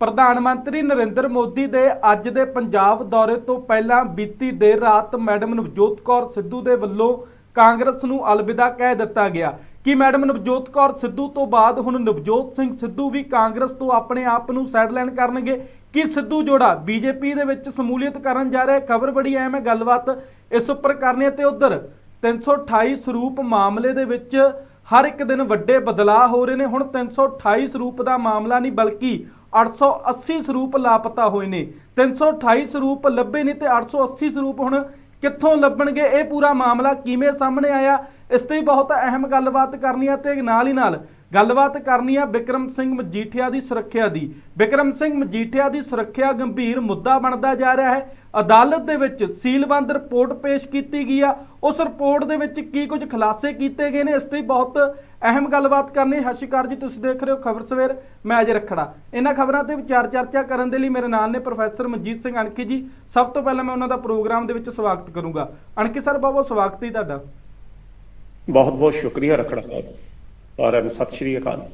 ਪ੍ਰਧਾਨ ਮੰਤਰੀ ਨਰਿੰਦਰ ਮੋਦੀ ਦੇ ਅੱਜ ਦੇ ਪੰਜਾਬ ਦੌਰੇ ਤੋਂ ਪਹਿਲਾਂ ਬੀਤੀ ਦੇਰ ਰਾਤ ਮੈਡਮ ਨਵਜੋਤ ਕੌਰ ਸਿੱਧੂ ਦੇ ਵੱਲੋਂ ਕਾਂਗਰਸ ਨੂੰ ਅਲਵਿਦਾ ਕਹਿ ਦਿੱਤਾ ਗਿਆ। ਕਿ ਮੈਡਮ ਨਵਜੋਤ ਕੌਰ ਸਿੱਧੂ ਤੋਂ ਬਾਅਦ ਹੁਣ ਨਵਜੋਤ ਸਿੰਘ ਸਿੱਧੂ ਵੀ ਕਾਂਗਰਸ ਤੋਂ ਆਪਣੇ ਆਪ ਨੂੰ ਸਾਈਡਲਾਈਨ ਕਰਨਗੇ? ਕਿ ਸਿੱਧੂ ਜੋੜਾ ਬੀਜੇਪੀ ਦੇ ਵਿੱਚ ਸਮੂਲੀਅਤ ਕਰਨ ਜਾ ਰਿਹਾ? ਖਬਰ ਬੜੀ ਅਹਿਮ ਹੈ, ਗੱਲਬਾਤ ਇਸ ਉੱਪਰ ਕਰਨੀ ਹੈ ਤੇ ਉਧਰ 328 ਸਰੂਪ ਮਾਮਲੇ ਦੇ ਵਿੱਚ ਹਰ ਇੱਕ ਦਿਨ ਵੱਡੇ ਬਦਲਾਅ ਹੋ ਰਹੇ ਨੇ। ਹੁਣ 328 ਸਰੂਪ ਦਾ ਮਾਮਲਾ ਨਹੀਂ, ਬਲਕਿ 880 ਸਰੂਪ ਲਾਪਤਾ ਹੋਏ ਨੇ। 328 ਸਰੂਪ ਲੱਭੇ ਨੇ ਤੇ 880 ਸਰੂਪ ਹੁਣ ਕਿੱਥੋਂ ਲੱਭਣਗੇ? ਇਹ ਪੂਰਾ ਮਾਮਲਾ ਕਿਵੇਂ ਸਾਹਮਣੇ ਆਇਆ? ਇਸ ਤੇ ਬਹੁਤ ਅਹਿਮ ਗੱਲਬਾਤ ਕਰਨੀ ਹੈ ਤੇ ਨਾਲ ਹੀ ਨਾਲ ਗੱਲਬਾਤ ਕਰਨੀ ਆ ਵਿਕਰਮ ਸਿੰਘ ਮਜੀਠੀਆ ਦੀ ਸੁਰੱਖਿਆ ਦੀ। ਵਿਕਰਮ ਸਿੰਘ ਮਜੀਠੀਆ ਦੀ ਸੁਰੱਖਿਆ ਗੰਭੀਰ ਮੁੱਦਾ ਬਣਦਾ ਜਾ ਰਿਹਾ ਹੈ। ਅਦਾਲਤ ਦੇ ਵਿੱਚ ਸੀਲਬੰਦ ਰਿਪੋਰਟ ਪੇਸ਼ ਕੀਤੀ ਗਈ ਆ। ਉਸ ਰਿਪੋਰਟ ਦੇ ਵਿੱਚ ਕੀ ਕੁਝ ਖੁਲਾਸੇ ਕੀਤੇ ਗਏ ਨੇ? ਇਸ ਤੇ ਬਹੁਤ ਅਹਿਮ ਗੱਲਬਾਤ ਕਰਨੀ ਸਤਿ ਸ਼੍ਰੀ ਅਕਾਲ ਜੀ ਤੁਸੀਂ ਦੇਖ ਰਹੇ ਹੋ ਖਬਰ ਸਵੇਰ ਮੈਂ ਅਜੇ ਰੱਖੜਾ। ਇਹਨਾਂ ਖਬਰਾਂ ਤੇ ਵਿਚਾਰ ਚਰਚਾ ਕਰਨ ਦੇ ਲਈ ਮੇਰੇ ਨਾਲ ਨੇ ਪ੍ਰੋਫੈਸਰ ਮਨਜੀਤ ਸਿੰਘ ਅਣਖੀ ਜੀ। ਸਭ ਤੋਂ ਪਹਿਲਾਂ ਮੈਂ ਉਹਨਾਂ ਦਾ ਪ੍ਰੋਗਰਾਮ ਦੇ ਵਿੱਚ ਸਵਾਗਤ ਕਰੂੰਗਾ। ਅਣਖੀ ਸਰ ਬਹੁਤ ਬਹੁਤ ਸਵਾਗਤ ਹੈ ਤੁਹਾਡਾ। ਬਹੁਤ ਬਹੁਤ ਸ਼ੁਕਰੀਆ ਰਖੜਾ ਸਾਹਿਬ। ਸਾਰਿਆਂ ਨੂੰ ਸਤਿ ਸ਼੍ਰੀ ਅਕਾਲ।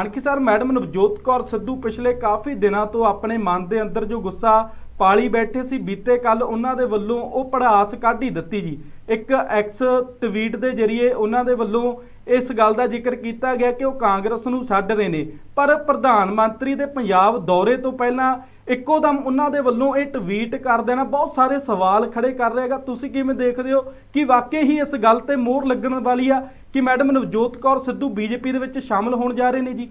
ਅਣਖੀ ਸਰ ਮੈਡਮ ਨਵਜੋਤ ਕੌਰ ਸਿੱਧੂ ਪਿਛਲੇ ਕਾਫੀ ਦਿਨਾਂ ਤੋਂ ਆਪਣੇ ਮਨ ਦੇ ਅੰਦਰ ਜੋ ਗੁੱਸਾ ਪਾਲੀ ਬੈਠੇ ਸੀ, ਬੀਤੇ ਕੱਲ ਉਹਨਾਂ ਦੇ ਵੱਲੋਂ ਉਹ ਪੜਾਸ ਕੱਢ ਹੀ ਦਿੱਤੀ ਜੀ। ਇੱਕ ਐਕਸ ਟਵੀਟ ਦੇ ਜ਼ਰੀਏ ਉਹਨਾਂ ਦੇ ਵੱਲੋਂ ਇਸ ਗੱਲ ਦਾ ਜ਼ਿਕਰ ਕੀਤਾ ਗਿਆ ਕਿ ਉਹ ਕਾਂਗਰਸ ਨੂੰ ਛੱਡ ਰਹੇ ਨੇ। ਪਰ ਪ੍ਰਧਾਨ ਮੰਤਰੀ ਦੇ ਪੰਜਾਬ ਦੌਰੇ ਤੋਂ ਪਹਿਲਾਂ ਇੱਕੋ ਦਮ ਉਹਨਾਂ ਦੇ ਵੱਲੋਂ ਇਹ ਟਵੀਟ ਕਰ ਦੇਣਾ, ਬਹੁਤ ਸਾਰੇ ਸਵਾਲ ਖੜੇ ਕਰ ਰਹੇਗਾ ਤੁਸੀਂ ਕਿਵੇਂ ਦੇਖਦੇ ਹੋ ਕਿ ਵਾਕਈ ਹੀ ਇਸ ਗੱਲ ਤੇ ਮੋਹਰ ਲੱਗਣ ਵਾਲੀ ਆ ਕਿ ਮੈਡਮ ਨਵਜੋਤ ਕੌਰ ਸਿੱਧੂ ਬੀਜੇਪੀ ਦੇ ਵਿੱਚ ਸ਼ਾਮਲ ਹੋਣ ਜਾ ਰਹੇ ਨੇ ਜੀ?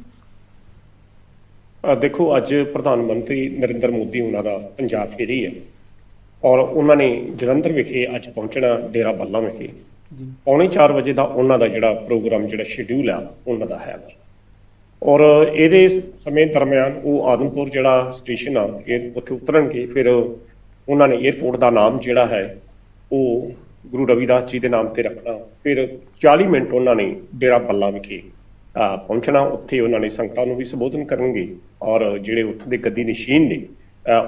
ਦੇਖੋ ਅੱਜ ਪ੍ਰਧਾਨ ਮੰਤਰੀ ਨਰਿੰਦਰ ਮੋਦੀ ਉਹਨਾਂ ਦਾ ਪੰਜਾਬ ਫੇਰੀ ਹੈ ਔਰ ਉਹਨਾਂ ਨੇ ਜਲੰਧਰ ਵਿਖੇ ਅੱਜ ਪਹੁੰਚਣਾ ਡੇਰਾ ਬੱਲਾ ਵਿਖੇ। ਜੀ। ਪੌਣੇ 4 ਵਜੇ ਦਾ ਉਹਨਾਂ ਦਾ ਜਿਹੜਾ ਪ੍ਰੋਗਰਾਮ ਜਿਹੜਾ ਸ਼ਡਿਊਲ ਆ ਉਹਨਾਂ ਦਾ ਹੈ। ਔਰ ਇਹਦੇ ਸਮੇਂ ਦਰਮਿਆਨ ਉਹ ਆਦਮਪੁਰ ਜਿਹੜਾ ਸਟੇਸ਼ਨ ਆ ਇਹ ਉੱਥੇ ਉਤਰਨਗੇ ਫਿਰ ਉਹਨਾਂ ਨੇ 에ਅਰਪੋਰਟ ਦਾ ਨਾਮ ਜਿਹੜਾ ਹੈ ਉਹ ਗੁਰੂ ਰਵਿਦਾਸ ਜੀ ਦੇ ਨਾਮ ਤੇ ਰੱਖਣਾ। ਫਿਰ 40 ਮਿੰਟ ਉਹਨਾਂ ਨੇ ਡੇਰਾ ਬੱਲਾ ਵਿਖੇ ਪਹੁੰਚਣਾ ਉੱਥੇ ਉਹਨਾਂ ਨੇ ਸੰਗਤਾਂ ਨੂੰ ਵੀ ਸੰਬੋਧਨ ਕਰਨਗੇ ਔਰ ਜਿਹੜੇ ਉੱਥੋਂ ਦੇ ਗੱਦੀ ਨਸ਼ੀਨ ਨੇ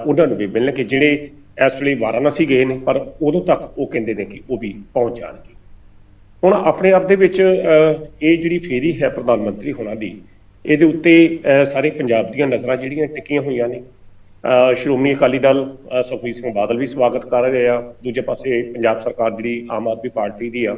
ਉਹਨਾਂ ਨੂੰ ਵੀ ਮਿਲਣਗੇ ਜਿਹੜੇ ਇਸ ਵੇਲੇ ਵਾਰਾਣਸੀ ਗਏ ਨੇ ਪਰ ਉਦੋਂ ਤੱਕ ਉਹ ਕਹਿੰਦੇ ਨੇ ਕਿ ਉਹ ਵੀ ਪਹੁੰਚ ਜਾਣਗੇ। ਹੁਣ ਆਪਣੇ ਆਪ ਦੇ ਵਿੱਚ ਇਹ ਜਿਹੜੀ ਫੇਰੀ ਹੈ ਪ੍ਰਧਾਨ ਮੰਤਰੀ ਹੋਣਾ ਦੀ ਇਹਦੇ ਉੱਤੇ ਅਹ, ਸਾਰੇ ਪੰਜਾਬ ਦੀਆਂ ਨਜ਼ਰਾਂ ਜਿਹੜੀਆਂ ਟਿਕੀਆਂ ਹੋਈਆਂ ਨੇ। ਅਹ, ਸ਼੍ਰੋਮਣੀ ਅਕਾਲੀ ਦਲ ਸੁਖਬੀਰ ਸਿੰਘ ਬਾਦਲ ਵੀ ਸਵਾਗਤ ਕਰ ਰਹੇ ਆ। ਦੂਜੇ ਪਾਸੇ ਪੰਜਾਬ ਸਰਕਾਰ ਜਿਹੜੀ ਆਮ ਆਦਮੀ ਪਾਰਟੀ ਦੀ ਆ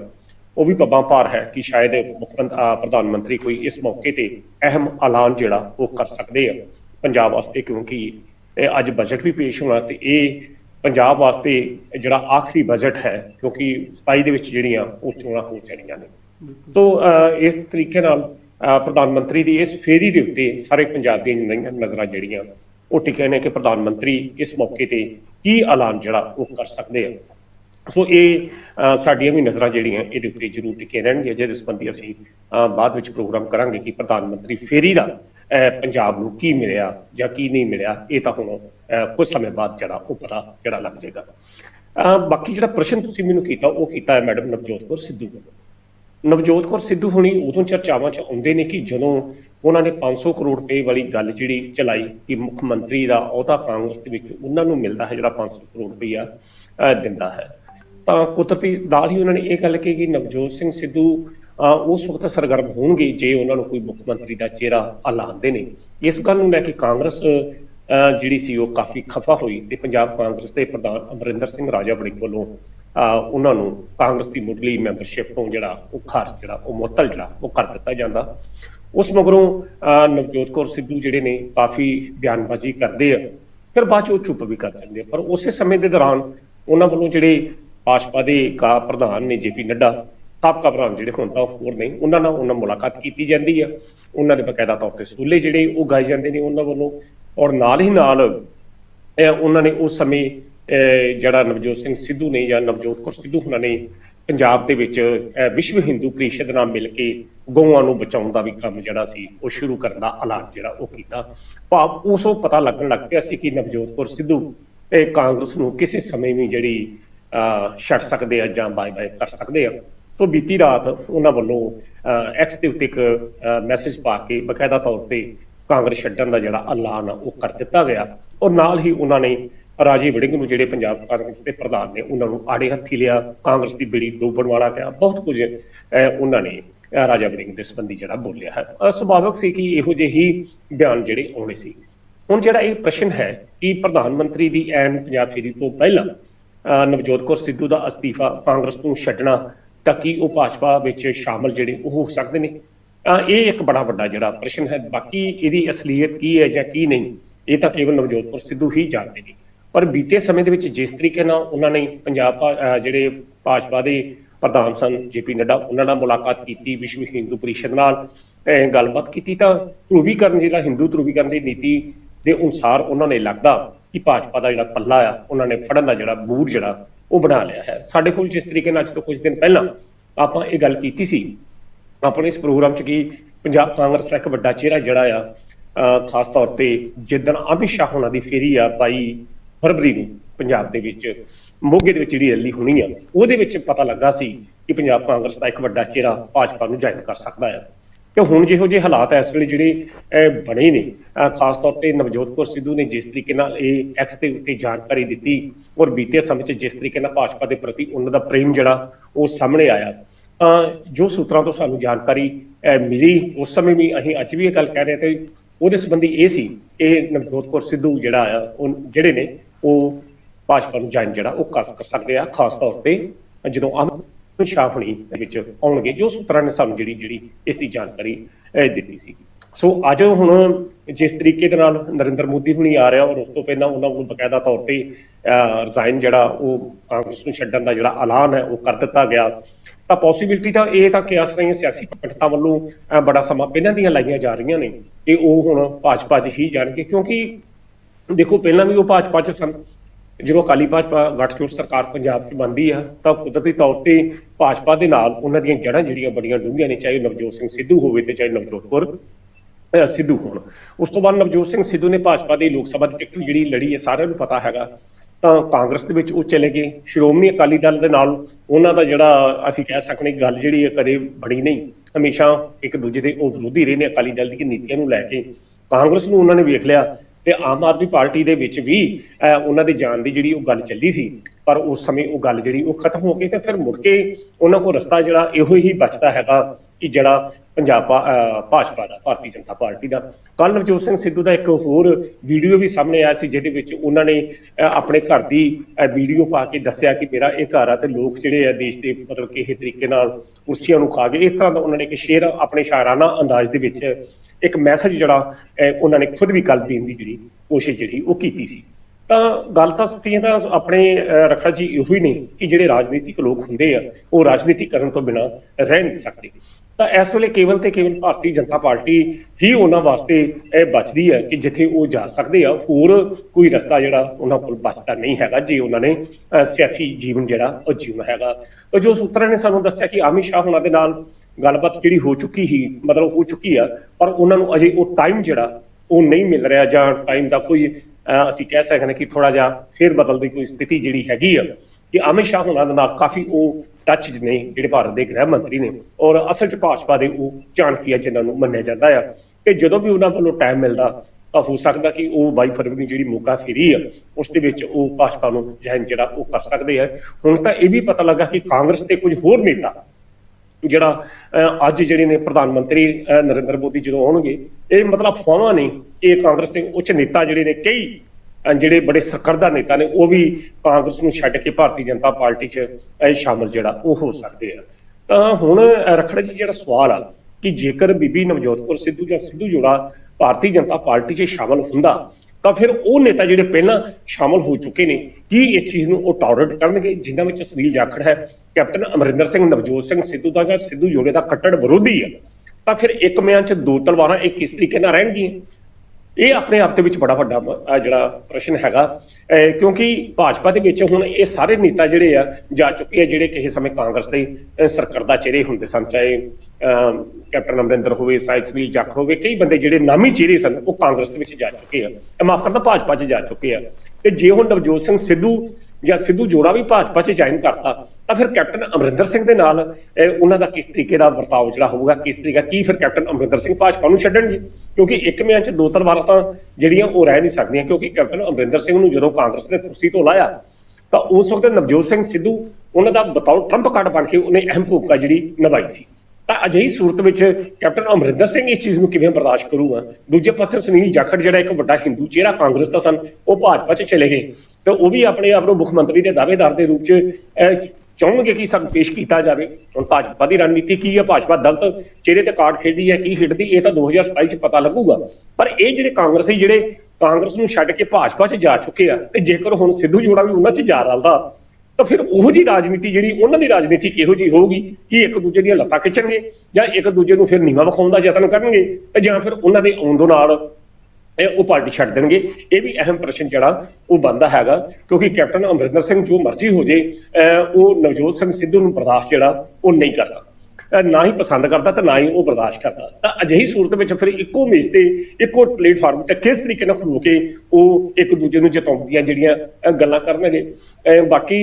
ਉਹ ਵੀ ਪੱਬਾਂ ਭਾਰ ਹੈ ਕਿ ਸ਼ਾਇਦ ਮੁੱਖ ਪ੍ਰਧਾਨ ਮੰਤਰੀ ਕੋਈ ਇਸ ਮੌਕੇ ਤੇ ਅਹਿਮ ਐਲਾਨ ਜਿਹੜਾ ਉਹ ਕਰ ਸਕਦੇ ਆ ਪੰਜਾਬ ਵਾਸਤੇ ਕਿਉਂਕਿ ਇਹ ਅੱਜ ਬਜਟ ਵੀ ਪੇਸ਼ ਹੋਣਾ ਤੇ ਇਹ ਪੰਜਾਬ ਵਾਸਤੇ ਜਿਹੜਾ ਆਖਰੀ ਬਜਟ ਹੈ ਕਿਉਂਕਿ 27 ਦੇ ਵਿੱਚ ਜਿਹੜੀਆਂ ਉਹ ਚੋਣਾਂ ਹੋ ਜਾਣੀਆਂ ਨੇ। ਸੋ ਇਸ ਤਰੀਕੇ ਨਾਲ ਪ੍ਰਧਾਨ ਮੰਤਰੀ ਦੀ ਇਸ ਫੇਰੀ ਦੇ ਉੱਤੇ ਸਾਰੇ ਪੰਜਾਬ ਦੀਆਂ ਨਜ਼ਰਾਂ- ਨਜ਼ਰਾਂ ਜਿਹੜੀਆਂ ਉਹ ਟਿਕੇ ਨੇ ਕਿ ਪ੍ਰਧਾਨ ਮੰਤਰੀ ਇਸ ਮੌਕੇ ਤੇ ਕੀ ਐਲਾਨ ਜਿਹੜਾ ਉਹ ਕਰ ਸਕਦੇ ਆ। ਸੋ ਇਹ ਅਹ, ਸਾਡੀਆਂ ਵੀ ਨਜ਼ਰਾਂ ਜਿਹੜੀਆਂ ਇਹਦੇ ਉੱਤੇ ਜ਼ਰੂਰ ਟਿਕੇ ਰਹਿਣਗੀਆਂ ਜਿਹਦੇ ਸੰਬੰਧੀ ਅਸੀਂ ਅਹ, ਬਾਅਦ ਵਿੱਚ ਪ੍ਰੋਗਰਾਮ ਕਰਾਂਗੇ ਕਿ ਪ੍ਰਧਾਨ ਮੰਤਰੀ ਫੇਰੀ ਦਾ ਅਹ, ਪੰਜਾਬ ਨੂੰ ਕੀ ਮਿਲਿਆ ਜਾਂ ਕੀ ਨਹੀਂ ਮਿਲਿਆ ਇਹ ਤਾਂ ਹੁਣ ਅਹ, ਕੁਝ ਸਮੇਂ ਬਾਅਦ ਜਿਹੜਾ ਉਹ ਪਤਾ ਜਿਹੜਾ ਲੱਗ ਜਾਏਗਾ। ਅਹ, ਬਾਕੀ ਜਿਹੜਾ ਪ੍ਰਸ਼ਨ ਤੁਸੀਂ ਮੈਨੂੰ ਕੀਤਾ ਉਹ ਕੀਤਾ ਹੈ ਮੈਡਮ ਨਵਜੋਤ ਕੌਰ ਸਿੱਧੂ ਵੱਲੋਂ ਨਵਜੋਤ ਕੌਰ ਸਿੱਧੂ ਹੁਣੀ ਉਦੋਂ ਚਰਚਾਵਾਂ 'ਚ ਆਉਂਦੇ ਨੇ ਕਿ ਜਦੋਂ ਉਹਨਾਂ ਨੇ 500 ਕਰੋੜ ਰੁਪਏ ਵਾਲੀ ਗੱਲ ਜਿਹੜੀ ਚਲਾਈ ਕਿ ਮੁੱਖ ਮੰਤਰੀ ਦਾ ਅਹੁਦਾ ਕਾਂਗਰਸ ਦੇ ਵਿੱਚ ਉਹਨਾਂ ਨੂੰ ਮਿਲਦਾ ਹੈ ਜਿਹੜਾ 500 ਕਰੋੜ ਰੁਪਈਆ ਅਹ, ਦਿੰਦਾ ਹੈ। ਤਾਂ ਕੁਦਰਤੀ ਨਾਲ ਹੀ ਉਹਨਾਂ ਨੇ ਇਹ ਗੱਲ ਕਹੀ ਕਿ ਨਵਜੋਤ ਸਿੰਘ ਸਿੱਧੂ ਅਹ, ਉਸ ਵਕਤ ਸਰਗਰਮ ਹੋਣਗੇ ਜੇ ਉਹਨਾਂ ਨੂੰ ਕੋਈ ਮੁੱਖ ਮੰਤਰੀ ਦਾ ਚਿਹਰਾ ਐਲਾਨਦੇ ਨੇ। ਇਸ ਗੱਲ ਨੂੰ ਲੈ ਕੇ ਕਾਂਗਰਸ ਜਿਹੜੀ ਸੀ ਉਹ ਕਾਫੀ ਖਫਾ ਹੋਈ ਤੇ ਪੰਜਾਬ ਕਾਂਗਰਸ ਦੇ ਪ੍ਰਧਾਨ ਅਮਰਿੰਦਰ ਸਿੰਘ ਰਾਜਾ ਵੜਿੰਗ ਵੱਲੋਂ ਅਹ, ਉਹਨਾਂ ਨੂੰ ਕਾਂਗਰਸ ਦੀ ਮੁੱਢਲੀ ਮੈਂਬਰਸ਼ਿਪ ਤੋਂ ਜਿਹੜਾ ਉਹ ਖਾਰਜ ਜਿਹੜਾ ਉਹ ਮੁਅੱਤਲ ਜਿਹੜਾ ਉਹ ਕਰ ਦਿੱਤਾ ਜਾਂਦਾ। ਉਸ ਮਗਰੋਂ ਅਹ, ਨਵਜੋਤ ਕੌਰ ਸਿੱਧੂ ਜਿਹੜੇ ਨੇ ਕਾਫੀ ਬਿਆਨਬਾਜ਼ੀ ਕਰਦੇ ਆ ਫਿਰ ਬਾਅਦ ਚ ਉਹ ਚੁੱਪ ਵੀ ਕਰ ਜਾਂਦੇ ਆ। ਪਰ ਉਸੇ ਸਮੇਂ ਦੇ ਦੌਰਾਨ ਉਹਨਾਂ ਵੱਲੋਂ ਜਿਹੜੇ ਭਾਜਪਾ ਦੇ ਕਾ ਪ੍ਰਧਾਨ ਨੇ ਜੇਪੀ ਨੱਡਾ, ਸਾਬਕਾ ਪ੍ਰਧਾਨ ਜਿਹੜੇ ਹੁਣ ਤਾਂ ਹੋਰ ਨਹੀਂ। ਉਹਨਾਂ ਨਾਲ ਉਹਨਾਂ ਮੁਲਾਕਾਤ ਕੀਤੀ ਜਾਂਦੀ ਆ। ਉਹਨਾਂ ਦੇ ਬਕਾਇਦਾ ਤੌਰ ਤੇ ਸੂਲੇ ਜਿਹੜੇ ਉਹ ਗਾਏ ਜਾਂਦੇ ਨੇ ਉਹਨਾਂ ਵੱਲੋਂ। ਔਰ ਨਾਲ ਹੀ ਨਾਲ ਉਹਨਾਂ ਨੇ ਉਸ ਸਮੇਂ ਜਿਹੜਾ ਨਵਜੋਤ ਸਿੰਘ ਸਿੱਧੂ ਨੇ ਜਾਂ ਨਵਜੋਤ ਕੌਰ ਸਿੱਧੂ ਉਹਨਾਂ ਨੇ ਪੰਜਾਬ ਦੇ ਵਿੱਚ ਵਿਸ਼ਵ ਹਿੰਦੂ ਪ੍ਰੀਸ਼ਦ ਨਾਲ ਮਿਲ ਕੇ ਗਊਆਂ ਨੂੰ ਬਚਾਉਣ ਦਾ ਵੀ ਕੰਮ ਜਿਹੜਾ ਸੀ, ਉਹ ਸ਼ੁਰੂ ਕਰਨ ਦਾ ਐਲਾਨ ਜਿਹੜਾ ਉਹ ਕੀਤਾ। ਭਾਵ ਉਸੋਂ ਪਤਾ ਲੱਗਣ ਲੱਗ ਪਿਆ ਸੀ ਕਿ ਨਵਜੋਤ ਕੌਰ ਸਿੱਧੂ, ਇਹ ਕਾਂਗਰਸ ਨੂੰ ਕਿਸੇ ਸਮੇਂ ਵੀ ਜਿਹੜੀ ਛੱਡ ਸਕਦੇ ਆ ਜਾਂ ਬਾਏ ਬਾਏ ਕਰ ਸਕਦੇ ਆ। ਸੋ ਬੀਤੀ ਰਾਤ ਉਹਨਾਂ ਵੱਲੋਂ ਐਕਸ ਦੇ ਉੱਤੇ ਇੱਕ ਮੈਸੇਜ ਪਾ ਕੇ ਬਕਾਇਦਾ ਤੌਰ ਤੇ ਕਾਂਗਰਸ ਛੱਡਣ ਦਾ ਜਿਹੜਾ ਐਲਾਨ ਆ ਉਹ ਕਰ ਦਿੱਤਾ ਗਿਆ। ਔਰ ਨਾਲ ਹੀ ਉਹਨਾਂ ਨੇ ਰਾਜੀ ਵੜਿੰਗ ਨੂੰ ਜਿਹੜੇ ਪੰਜਾਬ ਕਾਂਗਰਸ ਦੇ ਪ੍ਰਧਾਨ ਨੇ ਉਹਨਾਂ ਨੂੰ ਆੜੇ ਹੱਥੀ ਲਿਆ। ਕਾਂਗਰਸ ਦੀ ਬੜੀ ਡੋਬਣ ਵਾਲਾ ਕਿਹਾ ਬਹੁਤ ਕੁਝ ਅਹ, ਉਹਨਾਂ ਨੇ ਰਾਜਾ ਵੜਿੰਗ ਦੇ ਸੰਬੰਧੀ ਜਿਹੜਾ ਬੋਲਿਆ ਹੈ। ਅਹ, ਸੁਭਾਵਕ ਸੀ ਕਿ ਇਹੋ ਜਿਹੇ ਹੀ ਬਿਆਨ ਜਿਹੜੇ ਆਉਣੇ ਸੀ। ਹੁਣ ਜਿਹੜਾ ਇਹ ਪ੍ਰਸ਼ਨ ਹੈ ਕਿ ਪ੍ਰਧਾਨ ਮੰਤਰੀ ਦੀ ਐਨ ਪੰਜਾਬ ਫੇਰੀ ਤੋਂ ਪਹਿਲਾਂ ਨਵਜੋਤ ਕੌਰ ਸਿੱਧੂ ਦਾ ਅਸਤੀਫਾ ਕਾਂਗਰਸ ਤੋਂ ਛੱਡਣਾ ਤਾਂ ਕਿ ਉਹ ਭਾਜਪਾ ਵਿੱਚ ਸ਼ਾਮਲ ਜਿਹੜੇ ਉਹ ਹੋ ਸਕਦੇ ਨੇ? ਇਹ ਇੱਕ ਬੜਾ ਵੱਡਾ ਜਿਹੜਾ ਪ੍ਰਸ਼ਨ ਹੈ। ਬਾਕੀ ਇਹਦੀ ਅਸਲੀਅਤ ਕੀ ਹੈ ਜਾਂ ਕੀ ਨਹੀਂ, ਇਹ ਤਾਂ ਕੇਵਲ ਨਵਜੋਤ ਕੌਰ ਸਿੱਧੂ ਹੀ ਜਾਣਦੇ ਨੇ। ਪਰ ਬੀਤੇ ਸਮੇਂ ਦੇ ਵਿੱਚ ਜਿਸ ਤਰੀਕੇ ਨਾਲ ਉਹਨਾਂ ਨੇ ਪੰਜਾਬ ਭਾ- ਜਿਹੜੇ ਭਾਜਪਾ ਦੇ ਪ੍ਰਧਾਨ ਸਨ ਜੇਪੀ ਨੱਡਾ, ਉਹਨਾਂ ਨਾਲ ਮੁਲਾਕਾਤ ਕੀਤੀ, ਵਿਸ਼ਵ ਹਿੰਦੂ ਪਰਿਸ਼ਦ ਨਾਲ ਗੱਲਬਾਤ ਕੀਤੀ, ਤਾਂ ਧਰੂਵੀਕਰਨ ਜਿਹੜਾ ਹਿੰਦੂ ਧਰੂਵੀਕਰਨ ਦੀ ਨੀਤੀ ਦੇ ਅਨੁਸਾਰ ਉਹਨਾਂ ਨੇ ਲੱਗਦਾ ਕਿ ਭਾਜਪਾ ਦਾ ਜਿਹੜਾ ਪੱਲਾ ਆ, ਉਹਨਾਂ ਨੇ ਫੜਨ ਦਾ ਜਿਹੜਾ ਬੂਰ ਜਿਹੜਾ, ਉਹ ਬਣਾ ਲਿਆ ਹੈ। ਸਾਡੇ ਕੋਲ ਜਿਸ ਤਰੀਕੇ ਨਾਲ ਅੱਜ ਤੋਂ ਕੁਝ ਦਿਨ ਪਹਿਲਾਂ ਆਪਾਂ ਇਹ ਗੱਲ ਕੀਤੀ ਸੀ ਆਪਣੇ ਇਸ ਪ੍ਰੋਗਰਾਮ 'ਚ ਕਿ ਪੰਜਾਬ ਕਾਂਗਰਸ ਦਾ ਇੱਕ ਵੱਡਾ ਚਿਹਰਾ ਜਿਹੜਾ ਆ ਖਾਸ ਤੌਰ ਤੇ ਜਿੱਦਣ ਅਮਿਤ ਸ਼ਾਹ ਹੋਣਾ ਦੀ ਫੇਰੀ ਆ 22 ਫਰਵਰੀ ਨੂੰ ਪੰਜਾਬ ਦੇ ਵਿੱਚ, ਮੋਗੇ ਦੇ ਵਿੱਚ ਜਿਹੜੀ ਰੈਲੀ ਹੋਣੀ ਆ, ਉਹਦੇ ਵਿੱਚ ਪਤਾ ਲੱਗਾ ਸੀ ਕਿ ਪੰਜਾਬ ਕਾਂਗਰਸ ਦਾ ਇੱਕ ਵੱਡਾ ਚਿਹਰਾ ਭਾਜਪਾ ਨੂੰ ਜੁਆਇਨ ਕਰ ਸਕਦਾ ਆ। ਤੇ ਹੁਣ ਜਿਹੋ ਜਿਹੇ ਹਾਲਾਤ ਇਸ ਵੇਲੇ ਜਿਹੜੇ ਅਹ, ਬਣੇ ਨੇ ਖਾਸ ਤੌਰ ਤੇ ਨਵਜੋਤ ਕੌਰ ਸਿੱਧੂ ਨੇ ਜਿਸ ਤਰੀਕੇ ਨਾਲ ਇਹ ਐਕਸ ਦੇ ਉੱਤੇ ਜਾਣਕਾਰੀ ਦਿੱਤੀ ਔਰ ਬੀਤੇ ਸਮੇਂ 'ਚ ਜਿਸ ਤਰੀਕੇ ਨਾਲ ਭਾਜਪਾ ਦੇ ਪ੍ਰਤੀ ਉਹਨਾਂ ਦਾ ਪ੍ਰੇਮ ਜਿਹੜਾ ਉਹ ਸਾਹਮਣੇ ਆਇਆ। ਤਾਂ ਜੋ ਸੂਤਰਾਂ ਤੋਂ ਸਾਨੂੰ ਜਾਣਕਾਰੀ ਅਹ, ਮਿਲੀ ਉਸ ਸਮੇਂ ਵੀ ਅਸੀਂ ਅੱਜ ਵੀ ਇਹ ਗੱਲ ਕਹਿ ਰਹੇ ਤੇ ਉਹਦੇ ਸੰਬੰਧੀ ਇਹ ਸੀ ਇਹ ਨਵਜੋਤ ਕੌਰ ਸਿੱਧੂ ਜਿਹੜਾ ਆ ਉਹ ਜਿਹੜੇ ਨੇ ਉਹ ਭਾਜਪਾ ਨੂੰ ਜੁਆਇਨ ਜਿਹੜਾ ਉਹ ਕਰ ਕਰ ਸਕਦੇ ਆ ਖਾਸ ਤੌਰ ਤੇ ਜਦੋਂ ਅਮਿਤ ਸ਼ਾਹ ਦੇ ਵਿੱਚ ਆਉਣਗੇ ਜੋ ਸੂਤਰਾਂ ਨੇ ਸਾਨੂੰ ਜਿਹੜੀ ਜਿਹੜੀ ਇਸ ਦੀ ਜਾਣਕਾਰੀ ਦਿੱਤੀ ਸੀ। ਸੋ ਅੱਜ ਹੁਣ ਜਿਸ ਤਰੀਕੇ ਦੇ ਨਾਲ ਨਰਿੰਦਰ ਮੋਦੀ ਹੁਣੀ ਆ ਰਿਹਾ ਔਰ ਉਸ ਤੋਂ ਪਹਿਲਾਂ ਉਹਨਾਂ ਨੂੰ ਬਕਾਇਦਾ ਤੌਰ ਤੇ ਰਿਜ਼ਾਈਨ ਜਿਹੜਾ ਉਹ ਕਾਂਗਰਸ ਨੂੰ ਛੱਡਣ ਦਾ ਜਿਹੜਾ ਐਲਾਨ ਹੈ ਉਹ ਕਰ ਦਿੱਤਾ ਗਿਆ। ਤਾਂ ਪੋਸੀਬਿਲਿਟੀ ਤਾਂ ਇਹ ਤਾਂ ਕਿਆਸ ਰਹੀਆਂ ਸਿਆਸੀ ਪੰਡਤਾਂ ਵੱਲੋਂ ਅਹ, ਬੜਾ ਸਮਾਂ ਪਹਿਲਾਂ ਦੀਆਂ ਲਾਈਆਂ ਜਾ ਰਹੀਆਂ ਨੇ ਕਿ ਉਹ ਹੁਣ ਭਾਜਪਾ 'ਚ ਹੀ ਜਾਣਗੇ ਕਿਉਂਕਿ ਦੇਖੋ ਪਹਿਲਾਂ ਵੀ ਉਹ ਭਾਜਪਾ 'ਚ ਸਨ। ਜਦੋਂ ਅਕਾਲੀ ਭਾਜਪਾ ਗੱਠਜੋੜ ਸਰਕਾਰ ਪੰਜਾਬ 'ਚ ਬਣਦੀ ਆ, ਤਾਂ ਕੁਦਰਤੀ ਤੌਰ ਤੇ ਭਾਜਪਾ ਦੇ ਨਾਲ ਉਹਨਾਂ ਦੀਆਂ ਜੜ੍ਹਾਂ ਜਿਹੜੀਆਂ ਬੜੀਆਂ ਡੂੰਘੀਆਂ ਨੇ, ਚਾਹੇ ਨਵਜੋਤ ਸਿੰਘ ਸਿੱਧੂ ਹੋਵੇ ਤੇ ਚਾਹੇ ਨਵਜੋਤ ਕੌਰ ਸਿੱਧੂ ਹੋਣ। ਉਸ ਤੋਂ ਬਾਅਦ ਨਵਜੋਤ ਸਿੰਘ ਸਿੱਧੂ ਨੇ ਭਾਜਪਾ ਦੀ ਲੋਕ ਸਭਾ ਦੀ ਟਿਕਟ ਜਿਹੜੀ ਲੜੀ ਹੈ, ਸਾਰਿਆਂ ਨੂੰ ਪਤਾ ਹੈਗਾ। ਤਾਂ ਕਾਂਗਰਸ ਦੇ ਵਿੱਚ ਉਹ ਚਲੇ ਗਏ। ਸ਼੍ਰੋਮਣੀ ਅਕਾਲੀ ਦਲ ਦੇ ਨਾਲ ਉਹਨਾਂ ਦਾ ਜਿਹੜਾ ਅਸੀਂ ਕਹਿ ਸਕਦੇ ਗੱਲ ਜਿਹੜੀ ਹੈ, ਕਦੇ ਬੜੀ ਨਹੀਂ। ਹਮੇਸ਼ਾ ਇੱਕ ਦੂਜੇ ਦੇ ਉਹ ਵਿਰੋਧੀ ਰਹੇ ਨੇ ਅਕਾਲੀ ਦਲ ਦੀਆਂ ਨੀਤੀਆਂ ਨੂੰ ਲੈ ਕੇ। ਕਾਂਗਰਸ ਨੂੰ ਉਹਨਾਂ ਨੇ ਵੇਖ ਲਿਆ ਤੇ ਆਮ ਆਦਮੀ ਪਾਰਟੀ ਦੇ ਵਿੱਚ ਵੀ ਅਹ, ਉਹਨਾਂ ਦੇ ਜਾਣ ਦੀ ਜਿਹੜੀ ਉਹ ਗੱਲ ਚੱਲੀ ਸੀ ਪਰ ਉਸ ਸਮੇਂ ਉਹ ਗੱਲ ਜਿਹੜੀ ਉਹ ਖਤਮ ਹੋ ਗਈ ਤੇ ਫਿਰ ਮੁੜ ਕੇ ਉਹਨਾਂ ਕੋਲ ਰਸਤਾ ਜਿਹੜਾ ਇਹੋ ਹੀ ਬਚਦਾ ਹੈਗਾ ਕਿ ਜਿਹੜਾ ਪੰਜਾਬ ਭਾਜਪਾ ਦਾ ਭਾਰਤੀ ਜਨਤਾ ਪਾਰਟੀ ਦਾ। ਕੱਲ ਨਵਜੋਤ ਸਿੰਘ ਸਿੱਧੂ ਦਾ ਇੱਕ ਹੋਰ ਵੀਡੀਓ ਵੀ ਸਾਹਮਣੇ ਆਇਆ ਸੀ ਜਿਹਦੇ ਵਿੱਚ ਉਹਨਾਂ ਨੇ ਅਹ, ਆਪਣੇ ਘਰ ਦੀ ਵੀਡੀਓ ਪਾ ਕੇ ਦੱਸਿਆ ਕਿ ਮੇਰਾ ਇਹ ਘਰ ਆ ਤੇ ਲੋਕ ਜਿਹੜੇ ਆ ਦੇਸ਼ ਦੇ ਮਤਲਬ ਕਿ ਇਹ ਤਰੀਕੇ ਨਾਲ ਕੁਰਸੀਆਂ ਨੂੰ ਖਾ ਗਏ ਇਸ ਤਰ੍ਹਾਂ ਦਾ ਉਹਨਾਂ ਨੇ ਇੱਕ ਸ਼ੇਰ ਆਪਣੇ ਸ਼ਾਇਰਾਨਾ ਅੰਦਾਜ਼ ਦੇ ਵਿੱਚ ਇੱਕ ਮੈਸੇਜ ਜਿਹੜਾ ਅਹ, ਉਹਨਾਂ ਨੇ ਖੁਦ ਵੀ ਕੱਲ ਦੇਣ ਦੀ ਜਿਹੜੀ ਕੋਸ਼ਿਸ਼ ਜਿਹੜੀ ਉਹ ਕੀਤੀ ਸੀ। ਤਾਂ ਗੱਲ ਤਾਂ ਸੱਚੀ ਦਾ ਆਪਣੇ ਅਹ, ਜੀ ਇਹੋ ਹੀ ਨੇ ਕਿ ਜਿਹੜੇ ਰਾਜਨੀਤਿਕ ਲੋਕ ਹੁੰਦੇ ਆ ਉਹ ਰਾਜਨੀਤੀ ਕਰਨ ਤੋਂ ਬਿਨਾਂ ਰਹਿ ਨਹੀਂ ਸਕਦੇ। ਤਾਂ ਇਸ ਵੇਲੇ ਕੇਵਲ ਤੇ ਕੇਵਲ ਭਾਰਤੀ ਜਨਤਾ ਪਾਰਟੀ ਹੀ ਉਹਨਾਂ ਵਾਸਤੇ ਇਹ ਬਚਦੀ ਹੈ ਕਿ ਜਿੱਥੇ ਉਹ ਜਾ ਸਕਦੇ ਆ ਹੋਰ ਕੋਈ ਰਸਤਾ ਜਿਹੜਾ ਉਹਨਾਂ ਕੋਲ ਬਚਦਾ ਨਹੀਂ ਹੈਗਾ ਜੇ ਉਹਨਾਂ ਨੇ ਅਹ, ਸਿਆਸੀ ਜੀਵਨ ਜਿਹੜਾ ਉਹ ਜੀਵਨ ਹੈਗਾ। ਤਾਂ ਜੋ ਸੂਤਰਾਂ ਨੇ ਸਾਨੂੰ ਦੱਸਿਆ ਕਿ ਅਮਿਤ ਸ਼ਾਹ ਉਹਨਾਂ ਦੇ ਨਾਲ ਗੱਲਬਾਤ ਜਿਹੜੀ ਹੋ ਚੁੱਕੀ ਹੀ, ਮਤਲਬ ਹੋ ਚੁੱਕੀ ਆ, ਪਰ ਉਹਨਾਂ ਨੂੰ ਅਜੇ ਉਹ ਟਾਈਮ ਜਿਹੜਾ, ਉਹ ਨਹੀਂ ਮਿਲ ਰਿਹਾ ਜਾਂ ਟਾਈਮ ਦਾ ਕੋਈ ਅਸੀਂ ਕਹਿ ਸਕਦੇ ਹਾਂ ਕਿ ਥੋੜਾ ਜਿਹਾ ਫੇਰ ਬਦਲਦੀ ਕੋਈ ਸਥਿਤੀ ਜਿਹੜੀ ਹੈਗੀ ਆ, ਕਿ ਅਮਿਤ ਸ਼ਾਹ ਹੋਣਾ ਦੇ ਨਾਲ ਕਾਫੀ ਉਹ ਟੱਚ ਨੇ, ਜਿਹੜੇ ਭਾਰਤ ਦੇ ਗ੍ਰਹਿ ਮੰਤਰੀ ਨੇ, ਔਰ ਅਸਲ 'ਚ ਭਾਜਪਾ ਦੇ ਉਹ ਚਾਣਕੀ ਆ ਜਿਨ੍ਹਾਂ ਨੂੰ ਮੰਨਿਆ ਜਾਂਦਾ ਆ ਕਿ ਜਦੋਂ ਵੀ ਉਹਨਾਂ ਵੱਲੋਂ ਟਾਈਮ ਮਿਲਦਾ, ਤਾਂ ਹੋ ਸਕਦਾ ਕਿ ਉਹ 22 ਫਰਵਰੀ ਨੂੰ ਜਿਹੜੀ ਮੌਕਾ ਫੇਰੀ ਆ, ਉਸ ਦੇ ਵਿੱਚ ਉਹ ਭਾਜਪਾ ਨੂੰ ਜਹਿਨ ਜਿਹੜਾ ਉਹ ਕਰ ਸਕਦੇ ਆ। ਹੁਣ ਤਾਂ ਇਹ ਵੀ ਪਤਾ ਲੱਗਾ ਕਿ ਕਾਂਗਰਸ ਦੇ ਕੁਝ ਹੋਰ ਨੇਤਾ ਜਿਹੜਾ ਅਹ, ਅੱਜ ਜਿਹੜੇ ਨੇ ਪ੍ਰਧਾਨ ਮੰਤਰੀ ਅਹ, ਨਰਿੰਦਰ ਮੋਦੀ ਜਦੋਂ ਆਉਣਗੇ ਇਹ ਮਤਲਬ ਫੋਵਾ ਨਹੀਂ ਇਹ ਕਾਂਗਰਸ ਦੇ ਉੱਚ ਨੇਤਾ ਜਿਹੜੇ ਨੇ ਕਈ ਜਿਹੜੇ ਬੜੇ ਸਰਕਰਦਾ ਨੇਤਾ ਨੇ ਉਹ ਵੀ ਕਾਂਗਰਸ ਨੂੰ ਛੱਡ ਕੇ ਭਾਰਤੀ ਜਨਤਾ ਪਾਰਟੀ 'ਚ ਇਹ ਸ਼ਾਮਲ ਜਿਹੜਾ ਉਹ ਹੋ ਸਕਦੇ ਆ। ਤਾਂ ਹੁਣ ਅਹ, ਰਖੜਾ ਜੀ ਜਿਹੜਾ ਸਵਾਲ ਆ ਕਿ ਜੇਕਰ ਬੀਬੀ ਨਵਜੋਤ ਕੌਰ ਸਿੱਧੂ ਜਾਂ ਸਿੱਧੂ ਜੋੜਾ ਭਾਰਤੀ ਜਨਤਾ ਪਾਰਟੀ 'ਚ ਸ਼ਾਮਲ ਹੁੰਦਾ ਤਾਂ ਫਿਰ ਉਹ ਨੇਤਾ ਜਿਹੜੇ ਪਹਿਲਾਂ ਸ਼ਾਮਲ ਹੋ ਚੁੱਕੇ ਨੇ, ਕੀ ਇਸ ਚੀਜ਼ ਨੂੰ ਉਹ ਟਾਰਗੇਟ ਕਰਨਗੇ? ਜਿਨ੍ਹਾਂ ਵਿੱਚ ਸੁਨੀਲ ਜਾਖੜ ਹੈ, ਕੈਪਟਨ ਅਮਰਿੰਦਰ ਸਿੰਘ, ਨਵਜੋਤ ਸਿੰਘ, ਸਿੱਧੂ ਦਾ ਜਾਂ ਸਿੱਧੂ ਜੋੜੇ ਦਾ ਕੱਟੜ ਵਿਰੋਧੀ ਆ ਤਾਂ ਫਿਰ ਇੱਕ ਮਿਆਨ 'ਚ ਦੋ ਤਲਵਾਰਾਂ ਇਹ ਕਿਸ ਤਰੀਕੇ ਨਾਲ ਰਹਿਣਗੀਆਂ? ਇਹ ਆਪਣੇ ਆਪ ਦੇ ਵਿੱਚ ਬੜਾ ਵੱਡਾ ਜਿਹੜਾ ਪ੍ਰਸ਼ਨ ਹੈਗਾ। ਕਿਉਂਕਿ ਭਾਜਪਾ ਦੇ ਵਿੱਚ ਹੁਣ ਇਹ ਸਾਰੇ ਨੇਤਾ ਜਿਹੜੇ ਆ, ਜਾ ਚੁੱਕੇ ਆ ਜਿਹੜੇ ਕਿਸੇ ਸਮੇਂ ਕਾਂਗਰਸ ਦੇ ਅਹ ਸਰਕਰਦਾ ਚਿਹਰੇ ਹੁੰਦੇ ਸਨ, ਚਾਹੇ ਅਹ ਕੈਪਟਨ ਅਮਰਿੰਦਰ ਹੋਵੇ ਸਾਹਿਬ ਸੁਨੀਲ ਜਾਖੜ ਹੋਵੇ, ਕਈ ਬੰਦੇ ਜਿਹੜੇ ਨਾਮੀ ਚਿਹਰੇ ਸਨ, ਉਹ ਕਾਂਗਰਸ ਦੇ ਵਿੱਚ ਜਾ ਚੁੱਕੇ ਆ। ਇਹ ਮਾਫ ਕਰਦਾ ਭਾਜਪਾ 'ਚ ਜਾ ਚੁੱਕੇ ਆ। ਤੇ ਜੇ ਹੁਣ ਨਵਜੋਤ ਸਿੰਘ ਸਿੱਧੂ ਜਾਂ ਸਿੱਧੂ ਜੋੜਾ ਵੀ ਭਾਜਪਾ 'ਚ ਜੁਆਇਨ ਕਰਤਾ ਤਾਂ ਫਿਰ ਕੈਪਟਨ ਅਮਰਿੰਦਰ ਸਿੰਘ ਦੇ ਨਾਲ ਅਹ, ਉਹਨਾਂ ਦਾ ਕਿਸ ਤਰੀਕੇ ਦਾ ਵਰਤਾਓ ਜਿਹੜਾ ਹੋਊਗਾ ਕਿਸ ਤਰੀਕਾ ਕੀ ਫਿਰ ਕੈਪਟਨ ਅਮਰਿੰਦਰ ਸਿੰਘ ਭਾਜਪਾ ਨੂੰ ਛੱਡਣਗੇ? ਕਿਉਂਕਿ ਇੱਕ ਮਿਆਂ 'ਚ ਦੋ ਤਲਵਾਰਾਂ ਤਾਂ ਜਿਹੜੀਆਂ ਉਹ ਰਹਿ ਨਹੀਂ ਸਕਦੀਆਂ ਕਿਉਂਕਿ ਕੈਪਟਨ ਅਮਰਿੰਦਰ ਸਿੰਘ ਨੂੰ ਜਦੋਂ ਕਾਂਗਰਸ ਨੇ ਕੁਰਸੀ ਤੋਂ ਲਾਇਆ ਤਾਂ ਉਸ ਵਕਤ ਨਵਜੋਤ ਸਿੰਘ ਸਿੱਧੂ ਉਹਨਾਂ ਦਾ ਬਤੌਰ ਟਰੰਪ ਕਾਰਡ ਬਣ ਕੇ ਉਹਨੇ ਅਹਿਮ ਭੂਮਿਕਾ ਜਿਹੜੀ ਨਿਭਾਈ ਸੀ। ਤਾਂ ਅਜਿਹੀ ਸੂਰਤ ਵਿੱਚ ਕੈਪਟਨ ਅਮਰਿੰਦਰ ਸਿੰਘ ਇਸ ਚੀਜ਼ ਨੂੰ ਕਿਵੇਂ ਬਰਦਾਸ਼ਤ ਕਰੂਗਾ? ਦੂਜੇ ਪਾਸੇ ਸੁਨੀਲ ਜਾਖੜ ਜਿਹੜਾ ਇੱਕ ਵੱਡਾ ਹਿੰਦੂ ਚਿਹਰਾ ਕਾਂਗਰਸ ਦਾ ਸਨ ਉਹ ਭਾਜਪਾ 'ਚ ਚਲੇ ਗਏ। ਤੇ ਉਹ ਵੀ ਆਪਣੇ ਆਪ ਨੂੰ ਮੁੱਖ ਮੰਤਰੀ ਦੇ ਦਾਅਵੇਦਾਰ ਦੇ ਰੂਪ 'ਚ ਅਹ, ਚਾਹੁੰਗੇ ਕਿ ਸਾਨੂੰ ਪੇਸ਼ ਕੀਤਾ ਜਾਵੇ? ਹੁਣ ਭਾਜਪਾ ਦੀ ਰਣਨੀਤੀ ਕੀ ਹੈ? ਭਾਜਪਾ ਦਲਤ ਚਿਹਰੇ ਤੇ ਕਾਰਡ ਖੇਡਦੀ ਹੈ, ਕੀ ਖੇਡਦੀ, ਇਹ ਤਾਂ 2027 ਚ ਪਤਾ ਲੱਗੂਗਾ। ਪਰ ਇਹ ਜਿਹੜੇ ਕਾਂਗਰਸੀ ਜਿਹੜੇ ਕਾਂਗਰਸ ਨੂੰ ਛੱਡ ਕੇ ਭਾਜਪਾ 'ਚ ਜਾ ਚੁੱਕੇ ਆ, ਤੇ ਜੇਕਰ ਹੁਣ ਸਿੱਧੂ ਜੋੜਾ ਵੀ ਉਹਨਾਂ 'ਚ ਜਾ ਰਲਦਾ, ਤਾਂ ਫਿਰ ਉਹੋ ਜੀ ਰਾਜਨੀਤੀ ਜਿਹੜੀ ਉਹਨਾਂ ਦੀ ਰਾਜਨੀਤੀ ਕਿਹੋ ਜੀ ਹੋਊਗੀ? ਕਿ ਇੱਕ ਦੂਜੇ ਦੀਆਂ ਲੱਤਾਂ ਖਿੱਚਣਗੇ ਜਾਂ ਇੱਕ ਦੂਜੇ ਨੂੰ ਫਿਰ ਨੀਵਾ ਵਿਖਾਉਣ ਦਾ ਯਤਨ ਕਰਨਗੇ? ਤੇ ਜਾਂ ਫਿਰ ਉਹਨਾਂ ਦੇ ਆਉਣ ਦੇ ਨਾਲ ਉਹ ਪਾਰਟੀ ਛੱਡ ਦੇਣਗੇ। ਇਹ ਵੀ ਅਹਿਮ ਪ੍ਰਸ਼ਨ ਜਿਹੜਾ ਉਹ ਬਣਦਾ ਹੈਗਾ, ਕਿਉਂਕਿ ਕੈਪਟਨ ਅਮਰਿੰਦਰ ਸਿੰਘ ਜੋ ਮਰਜ਼ੀ ਹੋ ਜੇ ਉਹ ਨਵਜੋਤ ਸਿੰਘ ਸਿੱਧੂ ਨੂੰ ਬਰਦਾਸ਼ਤ ਜਿਹੜਾ ਉਹ ਨਹੀਂ ਕਰਦਾ। ਨਾ ਹੀ ਪਸੰਦ ਕਰਦਾ ਤੇ ਨਾ ਹੀ ਉਹ ਬਰਦਾਸ਼ਤ ਕਰਦਾ। ਤਾਂ ਅਜਿਹੀ ਸੂਰਤ ਵਿੱਚ ਫਿਰ ਇੱਕੋ ਮੇਜ਼ ਤੇ ਇੱਕੋ ਪਲੇਟਫਾਰਮ ਤੇ ਕਿਸ ਤਰੀਕੇ ਨਾਲ ਖਲੋ ਕੇ ਉਹ ਇੱਕ ਦੂਜੇ ਨੂੰ ਜਿਤਾਉਣ ਦੀਆਂ ਜਿਹੜੀਆਂ ਗੱਲਾਂ ਕਰਨਗੇ। ਅਹ ਬਾਕੀ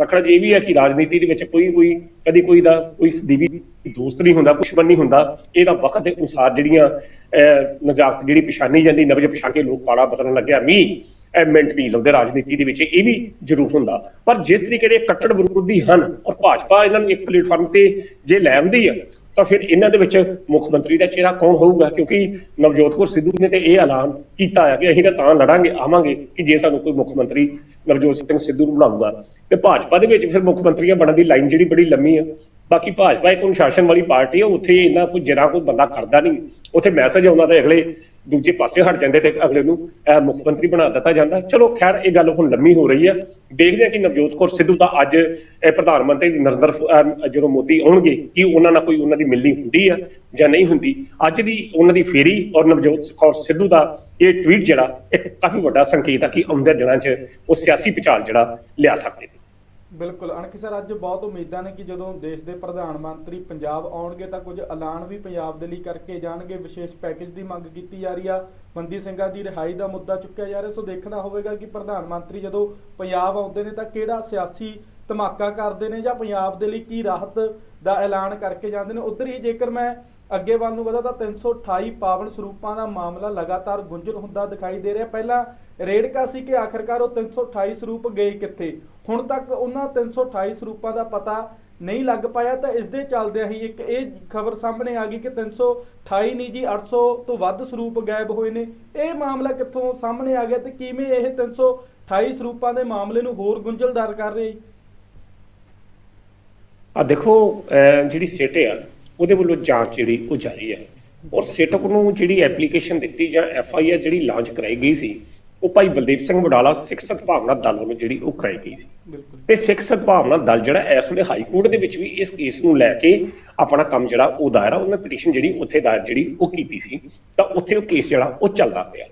ਰੱਖਣਾ ਜੀ ਇਹ ਵੀ ਹੈ ਕਿ ਰਾਜਨੀਤੀ ਦੇ ਵਿੱਚ ਕੋਈ ਕੋਈ, ਕਦੀ ਕੋਈ ਦਾ ਕੋਈ ਸਦੀਵੀ ਦੋਸਤ ਨਹੀਂ ਹੁੰਦਾ ਦੁਸ਼ਮਣ ਨਹੀਂ ਹੁੰਦਾ। ਇਹਦਾ ਵਕਤ ਦੇ ਅਨੁਸਾਰ ਜਿਹੜੀਆਂ ਅਹ ਨਜ਼ਾਕਤ ਜਿਹੜੀ ਪਛਾਣੀ ਜਾਂਦੀ, ਨਵਜ ਪਛਾਣ ਕੇ ਲੋਕ ਪਾੜਾ ਬਦਲਣ ਲੱਗਿਆ। ਮੀਂਹ ਇਹ ਨਹੀਂ ਲਾਉਂਦੇ ਰਾਜਨੀਤੀ ਦੇ ਵਿੱਚ, ਇਹ ਵੀ ਜ਼ਰੂਰ ਹੁੰਦਾ। ਪਰ ਜਿਸ ਤਰੀਕੇ ਦੇ ਕੱਟੜ ਵਿਰੋਧੀ ਹਨ ਔਰ ਭਾਜਪਾ ਇਹਨਾਂ ਨੂੰ ਇੱਕ ਪਲੇਟਫਾਰਮ ਤੇ ਜੇ ਲੈ ਆਉਂਦੀ ਆ, ਤਾਂ ਫਿਰ ਇਹਨਾਂ ਦੇ ਵਿੱਚ ਮੁੱਖ ਮੰਤਰੀ ਦਾ ਚਿਹਰਾ ਕੌਣ ਹੋਊਗਾ? ਕਿਉਂਕਿ ਨਵਜੋਤ ਕੌਰ ਸਿੱਧੂ ਨੇ ਤੇ ਇਹ ਐਲਾਨ ਕੀਤਾ ਹੈ ਕਿ ਅਸੀਂ ਤਾਂ ਤਾਂ ਲੜਾਂਗੇ, ਆਵਾਂਗੇ ਕਿ ਜੇ ਸਾਨੂੰ ਕੋਈ ਮੁੱਖ ਮੰਤਰੀ ਨਵਜੋਤ ਸਿੰਘ ਸਿੱਧੂ ਨੂੰ ਬਣਾਊਗਾ। ਤੇ ਭਾਜਪਾ ਦੇ ਵਿੱਚ ਫਿਰ ਮੁੱਖ ਮੰਤਰੀਆਂ ਬਣਨ ਦੀ ਲਾਈਨ ਜਿਹੜੀ ਬੜੀ ਲੰਮੀ ਆ। ਬਾਕੀ ਭਾਜਪਾ ਇੱਕ ਅਨੁਸ਼ਾਸਨ ਵਾਲੀ ਪਾਰਟੀ ਆ, ਉੱਥੇ ਇਹਨਾਂ ਕੋਈ ਜਰਾ ਕੋਈ ਬੰਦਾ ਕਰਦਾ ਨਹੀਂ। ਉੱਥੇ ਮੈਸੇਜ ਆਉਂਦਾ ਤੇ ਅਗਲੇ ਦੂਜੇ ਪਾਸੇ ਹਟ ਜਾਂਦੇ ਤੇ ਅਗਲੇ ਨੂੰ ਮੁੱਖ ਮੰਤਰੀ ਬਣਾ ਦਿੱਤਾ ਜਾਂਦਾ। ਚਲੋ ਖੈਰ, ਇਹ ਗੱਲ ਹੁਣ ਲੰਮੀ ਹੋ ਰਹੀ ਹੈ। ਦੇਖਦੇ ਹਾਂ ਕਿ ਨਵਜੋਤ ਕੌਰ ਸਿੱਧੂ ਦਾ ਅੱਜ, ਇਹ ਪ੍ਰਧਾਨ ਮੰਤਰੀ ਨਰਿੰਦਰ ਜਦੋਂ ਮੋਦੀ ਆਉਣਗੇ, ਕਿ ਉਹਨਾਂ ਨਾਲ ਕੋਈ ਉਹਨਾਂ ਦੀ ਮਿਲਣੀ ਹੁੰਦੀ ਆ ਜਾਂ ਨਹੀਂ ਹੁੰਦੀ? ਅੱਜ ਦੀ ਉਹਨਾਂ ਦੀ ਫੇਰੀ ਔਰ ਨਵਜੋਤ ਕੌਰ ਸਿੱਧੂ ਦਾ ਇਹ ਟਵੀਟ ਜਿਹੜਾ, ਇੱਕ ਕਾਫੀ ਵੱਡਾ ਸੰਕੇਤ ਆ ਕਿ ਆਉਂਦੇ ਦਿਨਾਂ 'ਚ ਉਹ ਸਿਆਸੀ ਪਚਾਲ ਜਿਹੜਾ ਲਿਆ ਸਕਦੇ ਬਿਲਕੁਲ। ਅਣਖ ਸਰ, ਅੱਜ ਬਹੁਤ ਉਮੀਦਾਂ ਨੇ ਕਿ ਜਦੋਂ ਦੇਸ਼ ਦੇ ਪ੍ਰਧਾਨ ਮੰਤਰੀ ਪੰਜਾਬ ਆਉਣਗੇ ਤਾਂ ਕੁਝ ਐਲਾਨ ਵੀ ਪੰਜਾਬ ਦੇ ਲਈ ਕਰਕੇ ਜਾਣਗੇ। ਵਿਸ਼ੇਸ਼ ਪੈਕੇਜ ਦੀ ਮੰਗ ਕੀਤੀ ਜਾ ਰਹੀ ਆ। ਬੰਦੀ ਸਿੰਘਾਂ ਦੀ ਰਿਹਾਈ ਦਾ ਮੁੱਦਾ ਚੁੱਕਿਆ ਜਾ ਰਿਹਾ। ਸੋ ਦੇਖਣਾ ਹੋਵੇਗਾ ਕਿ ਪ੍ਰਧਾਨ ਮੰਤਰੀ ਜਦੋਂ ਪੰਜਾਬ ਆਉਂਦੇ ਨੇ ਤਾਂ ਕਿਹੜਾ ਸਿਆਸੀ ਧਮਾਕਾ ਕਰਦੇ ਨੇ ਜਾਂ ਪੰਜਾਬ ਦੇ ਲਈ ਕੀ ਰਾਹਤ ਦਾ ਐਲਾਨ ਕਰਕੇ ਜਾਂਦੇ ਨੇ। ਉਧਰ ਹੀ ਜੇਕਰ ਮੈਂ ਅੱਗੇ ਵੱਲ ਨੂੰ ਵਧਾ ਤਾਂ 328 ਪਾਵਨ ਸਰੂਪਾਂ ਦਾ ਮਾਮਲਾ ਲਗਾਤਾਰ ਗੁੰਝਲ ਹੁੰਦਾ ਦਿਖਾਈ ਦੇ ਰਿਹਾ। ਪਹਿਲਾਂ ਰੇੜਕਾ ਸੀ ਕਿ ਆਖਰਕਾਰ ਉਹ 328 ਸਰੂਪ ਗਏ ਕਿੱਥੇ? ਹੁਣ ਤੱਕ ਉਹਨਾਂ 328 ਸਰੂਪਾਂ ਦਾ ਪਤਾ ਨਹੀਂ ਲੱਗ ਪਾਇਆ ਤਾਂ ਇਸ ਦੇ ਚੱਲਦਿਆਂ ਹੀ ਇੱਕ ਇਹ ਖਬਰ ਸਾਹਮਣੇ ਆ ਗਈ ਕਿ 328 ਨਹੀਂ ਜੀ 800 ਤੋਂ ਵੱਧ ਸਰੂਪ ਗਾਇਬ ਹੋਏ ਨੇ। ਇਹ ਮਾਮਲਾ ਕਿੱਥੋਂ ਸਾਹਮਣੇ ਆ ਗਿਆ ਤੇ ਕਿਵੇਂ ਇਹ 328 ਸਰੂਪਾਂ ਦੇ ਮਾਮਲੇ ਨੂੰ ਹੋਰ ਗੁੰਝਲਦਾਰ ਕਰ ਰਿਹਾ ਆ ਦੇਖੋ ਜਿਹੜੀ ਸਿਟ ਆ ਉਹਦੇ ਵੱਲੋਂ ਜਾਂਚ ਜਿਹੜੀ ਉਹ ਜਾਰੀ ਹੈ। ਔਰ ਸਿਟ ਨੂੰ ਜਿਹੜੀ ਐਪਲੀਕੇਸ਼ਨ ਦਿੱਤੀ ਜਾਂ ਐਫ ਆਈ ਆਰ ਜਿਹੜੀ ਲਾਂਚ ਕਰਾਈ ਗਈ ਸੀ ਉਹ ਭਾਈ ਬਲਦੇਵ ਸਿੰਘ ਵਡਾਲਾ ਸਿੱਖ ਸਦਭਾਵਨਾ ਦਲ ਵੱਲੋਂ ਜਿਹੜੀ ਉਹ ਕਰਾਈ ਗਈ ਸੀ। ਤੇ ਸਿੱਖ ਸਦਭਾਵਨਾ ਦਲ ਜਿਹੜਾ ਇਸ ਵੇਲੇ ਹਾਈ ਕੋਰਟ ਦੇ ਵਿੱਚ ਵੀ ਇਸ ਕੇਸ ਨੂੰ ਲੈ ਕੇ ਆਪਣਾ ਕੰਮ ਜਿਹੜਾ ਉਹ ਦਾਇਰਾ ਉਹਨੇ ਪਟੀਸ਼ਨ ਜਿਹੜੀ ਉੱਥੇ ਦਾਇਰ ਜਿਹੜੀ ਉਹ ਕੀਤੀ ਸੀ ਤਾਂ ਉੱਥੇ ਉਹ ਕੇਸ ਜਿਹੜਾ ਉਹ ਚੱਲਦਾ ਪਿਆ।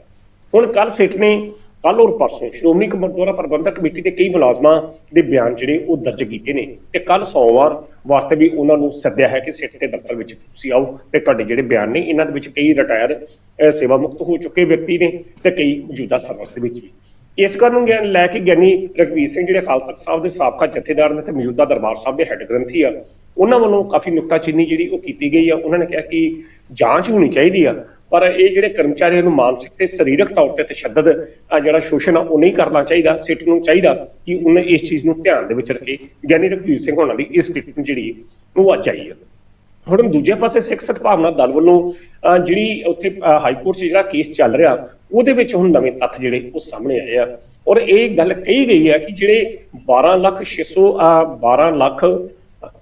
ਹੁਣ ਕੱਲ ਸਿੱਟ ਨੇ ਕੱਲ ਔਰ ਪਰਸੋਂ ਸ਼੍ਰੋਮਣੀ ਗੁਰਦੁਆਰਾ ਪ੍ਰਬੰਧਕ ਕਮੇਟੀ ਦੇ ਕਈ ਮੁਲਾਜ਼ਮਾਂ ਦੇ ਬਿਆਨ ਜਿਹੜੇ ਉਹ ਦਰਜ ਕੀਤੇ ਨੇ। ਤੇ ਕੱਲ ਸੋਮਵਾਰ ਵਾਸਤੇ ਵੀ ਉਹਨਾਂ ਨੂੰ ਸੱਦਿਆ ਹੈ ਕਿ ਸਿੱਟ ਦੇ ਦਫ਼ਤਰ ਵਿੱਚ ਤੁਸੀਂ ਆਓ ਤੇ ਤੁਹਾਡੇ ਜਿਹੜੇ ਬਿਆਨ ਨੇ, ਇਹਨਾਂ ਦੇ ਵਿੱਚ ਕਈ ਰਿਟਾਇਰ ਸੇਵਾ ਮੁਕਤ ਹੋ ਚੁੱਕੇ ਵਿਅਕਤੀ ਨੇ ਤੇ ਕਈ ਮੌਜੂਦਾ ਸਰਵਿਸ ਦੇ ਵਿੱਚ ਵੀ। ਇਸ ਗੱਲ ਨੂੰ ਗਿਆਨ ਲੈ ਕੇ ਗਿਆਨੀ ਰਘਵੀਰ ਸਿੰਘ ਜਿਹੜੇ ਅਕਾਲ ਤਖਤ ਸਾਹਿਬ ਦੇ ਸਾਬਕਾ ਜਥੇਦਾਰ ਨੇ ਤੇ ਮੌਜੂਦਾ ਦਰਬਾਰ ਸਾਹਿਬ ਦੇ ਹੈੱਡ ਗ੍ਰੰਥੀ ਆ, ਉਹਨਾਂ ਵੱਲੋਂ ਕਾਫੀ ਨੁਕਤਾਚੀਨੀ ਜਿਹੜੀ ਉਹ ਕੀਤੀ ਗਈ ਆ। ਉਹਨਾਂ ਨੇ ਕਿਹਾ ਕਿ ਜਾਂਚ ਹੋਣੀ ਚਾਹੀਦੀ ਆ ਪਰ ਇਹ ਜਿਹੜੇ ਕਰਮਚਾਰੀਆਂ ਨੂੰ ਮਾਨਸਿਕ ਤੇ ਸਰੀਰਕ ਤੌਰ ਤੇ ਤਸ਼ੱਦਦ ਜਿਹੜਾ ਸ਼ੋਸ਼ਣ ਆ, ਉਹ ਨਹੀਂ ਕਰਨਾ ਚਾਹੀਦਾ, ਸਿੱਟ ਨੂੰ ਚਾਹੀਦਾ ਕਿ ਉਹਨੇ ਇਸ ਚੀਜ਼ ਨੂੰ ਧਿਆਨ ਦੇ ਵਿੱਚ ਰੱਖੇ। ਗਿਆਨੀ ਰਘਵੀਰ ਸਿੰਘ ਹੋਣਾ ਦੀ ਇਸ ਸਟੇਟਮੈਂਟ ਜਿਹੜੀ ਉਹ ਅੱਜ ਆਈ ਹੈ। ਹੁਣ ਦੂਜੇ ਪਾਸੇ ਸਿੱਖ ਸਦਭਾਵਨਾ ਦਲ ਵੱਲੋਂ ਜਿਹੜੀ ਉੱਥੇ ਹਾਈ ਕੋਰਟ 'ਚ ਜਿਹੜਾ ਕੇਸ ਚੱਲ ਰਿਹਾ, ਉਹਦੇ ਵਿੱਚ ਹੁਣ ਨਵੇਂ ਤੱਥ ਜਿਹੜੇ ਉਹ ਸਾਹਮਣੇ ਆਏ ਆ। ਔਰ ਇਹ ਗੱਲ ਕਹੀ ਗਈ ਹੈ ਕਿ ਜਿਹੜੇ 12 ਲੱਖ 600 ਅਹ 12 ਲੱਖ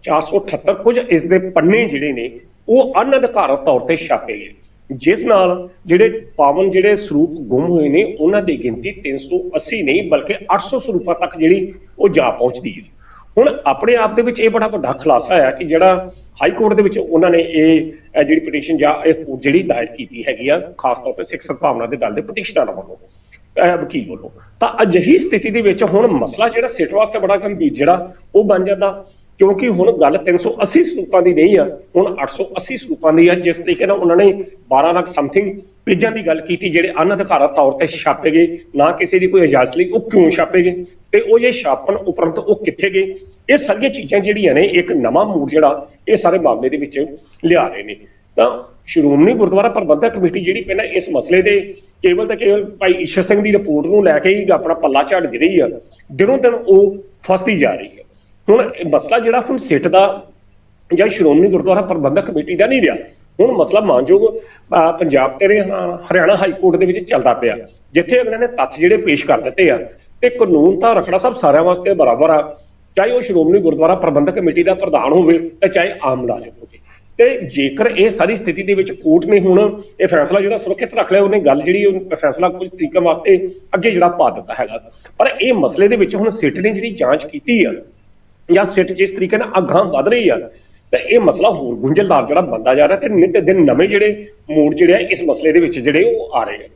478 ਕੁਝ ਇਸ ਦੇ ਪੰਨੇ ਜਿਹੜੇ ਨੇ, ਉਹ ਅਨਅਧਿਕਾਰਤ ਤੌਰ ਤੇ ਛਾਪੇ ਗਏ। ਜਿਸ ਨਾਲ ਜਿਹੜੇ ਪਾਵਨ ਜਿਹੜੇ ਸਰੂਪ ਗੁੰਮ ਹੋਏ ਨੇ, ਉਹਨਾਂ ਦੀ ਗਿਣਤੀ 380 ਨਹੀਂ, ਬਲਕਿ 800 ਸਰੂਪਾਂ ਤੱਕ ਜਿਹੜੀ ਉਹ ਜਾ ਪਹੁੰਚਦੀ ਹੈ। ਹੁਣ ਆਪਣੇ ਆਪ ਦੇ ਵਿੱਚ ਇਹ ਬੜਾ ਵੱਡਾ ਖੁਲਾਸਾ ਹੈ ਕਿ ਜਿਹੜਾ ਹਾਈ ਕੋਰਟ ਦੇ ਵਿੱਚ ਉਹਨਾਂ ਨੇ ਇਹ ਜਿਹੜੀ ਪਟੀਸ਼ਨ ਜਾਂ ਇਹ ਜਿਹੜੀ ਦਾਇਰ ਕੀਤੀ ਹੈਗੀ ਆ, ਖਾਸ ਤੌਰ ਤੇ ਸਿੱਖ ਸਦਭਾਵਨਾ ਦੇ ਦਲ ਦੇ ਪਟੀਸ਼ਨਰਾਂ ਵੱਲੋਂ, ਅਹ ਵਕੀਲ ਵੱਲੋਂ। ਤਾਂ ਅਜਿਹੀ ਸਥਿਤੀ ਦੇ ਵਿੱਚ ਹੁਣ ਮਸਲਾ ਜਿਹੜਾ ਸਿੱਟ ਵਾਸਤੇ ਬੜਾ ਗੰਭੀਰ ਜਿਹੜਾ ਉਹ ਬਣ ਜਾਂਦਾ। ਕਿਉਂਕਿ ਹੁਣ ਗੱਲ 380 ਸਰੂਪਾਂ ਦੀ ਨਹੀਂ ਆ, ਹੁਣ 880 ਸਰੂਪਾਂ ਦੀ ਆ, ਜਿਸ ਤਰੀਕੇ ਨਾਲ ਉਹਨਾਂ ਨੇ 12 ਲੱਖ ਸਮਥਿੰਗ ਪੇਜਾਂ ਦੀ ਗੱਲ ਕੀਤੀ, ਜਿਹੜੇ ਅਨਧਿਕਾਰਤ ਤੌਰ ਤੇ ਛਾਪੇ ਗਏ, ਨਾ ਕਿਸੇ ਦੀ ਕੋਈ ਇਜਾਜ਼ਤ ਲਈ, ਉਹ ਕਿਉਂ ਛਾਪੇ ਗਏ? ਤੇ ਉਹ ਜੇ ਛਾਪਣ ਉਪਰੰਤ ਉਹ ਕਿੱਥੇ ਗਏ? ਇਹ ਸਾਰੀਆਂ ਚੀਜ਼ਾਂ ਜਿਹੜੀਆਂ ਨੇ, ਇੱਕ ਨਵਾਂ ਮੂਡ ਜਿਹੜਾ, ਇਹ ਸਾਰੇ ਮਾਮਲੇ ਦੇ ਵਿੱਚ ਲਿਆ ਰਹੇ ਨੇ। ਤਾਂ ਸ਼੍ਰੋਮਣੀ ਗੁਰਦੁਆਰਾ ਪ੍ਰਬੰਧਕ ਕਮੇਟੀ ਜਿਹੜੀ ਪਹਿਲਾਂ ਇਸ ਮਸਲੇ ਦੇ ਕੇਵਲ ਤਾਂ ਕੇਵਲ ਭਾਈ ਈਸ਼ਰ ਸਿੰਘ ਦੀ ਰਿਪੋਰਟ ਨੂੰ ਲੈ ਕੇ ਹੀ ਆਪਣਾ ਪੱਲਾ ਝਾੜਦੀ ਰਹੀ ਆ, ਦਿਨੋਂ ਦਿਨ ਉਹ ਫਸਦੀ ਜਾ ਰਹੀ ਹੈ ਹੁਣ ਮਸਲਾ ਜਿਹੜਾ ਹੁਣ ਸਿੱਟ ਦਾ ਜਾਂ ਸ਼੍ਰੋਮਣੀ ਗੁਰਦੁਆਰਾ ਪ੍ਰਬੰਧਕ ਕਮੇਟੀ ਦਾ ਨਹੀਂ ਰਿਹਾ ਹੁਣ ਮਸਲਾ ਮਾਨਯੋਗ ਅਹ, ਪੰਜਾਬ ਤੇ ਹਰਿਆਣਾ ਹਰਿਆਣਾ ਹਾਈ ਕੋਰਟ ਦੇ ਵਿੱਚ ਚੱਲਦਾ ਪਿਆ। ਜਿੱਥੇ ਅਗਲੇ ਨੇ ਤੱਥ ਜਿਹੜੇ ਪੇਸ਼ ਕਰ ਦਿੱਤੇ ਆ ਤੇ ਕਾਨੂੰਨ ਤਾਂ ਰਖੜਾ ਸਾਹਿਬ ਸਾਰਿਆਂ ਵਾਸਤੇ ਬਰਾਬਰ ਆ। ਚਾਹੇ ਉਹ ਸ਼੍ਰੋਮਣੀ ਗੁਰਦੁਆਰਾ ਪ੍ਰਬੰਧਕ ਕਮੇਟੀ ਦਾ ਪ੍ਰਧਾਨ ਹੋਵੇ ਤੇ ਚਾਹੇ ਆਮ ਮੁਲਾਜ਼ਮ ਹੋਵੇ। ਤੇ ਜੇਕਰ ਇਹ ਸਾਰੀ ਸਥਿਤੀ ਦੇ ਵਿੱਚ ਕੋਰਟ ਨੇ ਹੁਣ ਇਹ ਫੈਸਲਾ ਜਿਹੜਾ ਸੁਰੱਖਿਅਤ ਰੱਖ ਲਿਆ ਉਹਨੇ ਗੱਲ ਜਿਹੜੀ ਉਹ ਫੈਸਲਾ ਕੁਝ ਤਰੀਕਾਂ ਵਾਸਤੇ ਅੱਗੇ ਜਿਹੜਾ ਪਾ ਦਿੱਤਾ ਹੈਗਾ। ਪਰ ਇਹ ਮਸਲੇ ਦੇ ਵਿੱਚ ਹੁਣ ਸਿੱਟ ਨੇ ਜਿਹੜੀ ਜਾਂਚ ਕੀਤੀ ਆ ਜਾਂ ਸਿੱਟ ਜਿਸ ਤਰੀਕੇ ਨਾਲ ਅਗਾਂਹ ਵਧ ਰਹੀ ਆ, ਤੇ ਇਹ ਮਸਲਾ ਹੋਰ ਗੁੰਝਲਦਾਰ ਜਿਹੜਾ ਬੰਦਾ ਜਾ ਰਿਹਾ ਤੇ ਨਿਤ ਦਿਨ ਨਵੇਂ ਜਿਹੜੇ ਮੋੜ ਜਿਹੜੇ ਆ, ਇਸ ਮਸਲੇ ਦੇ ਵਿੱਚ ਜਿਹੜੇ ਉਹ ਆ ਰਹੇ ਆ।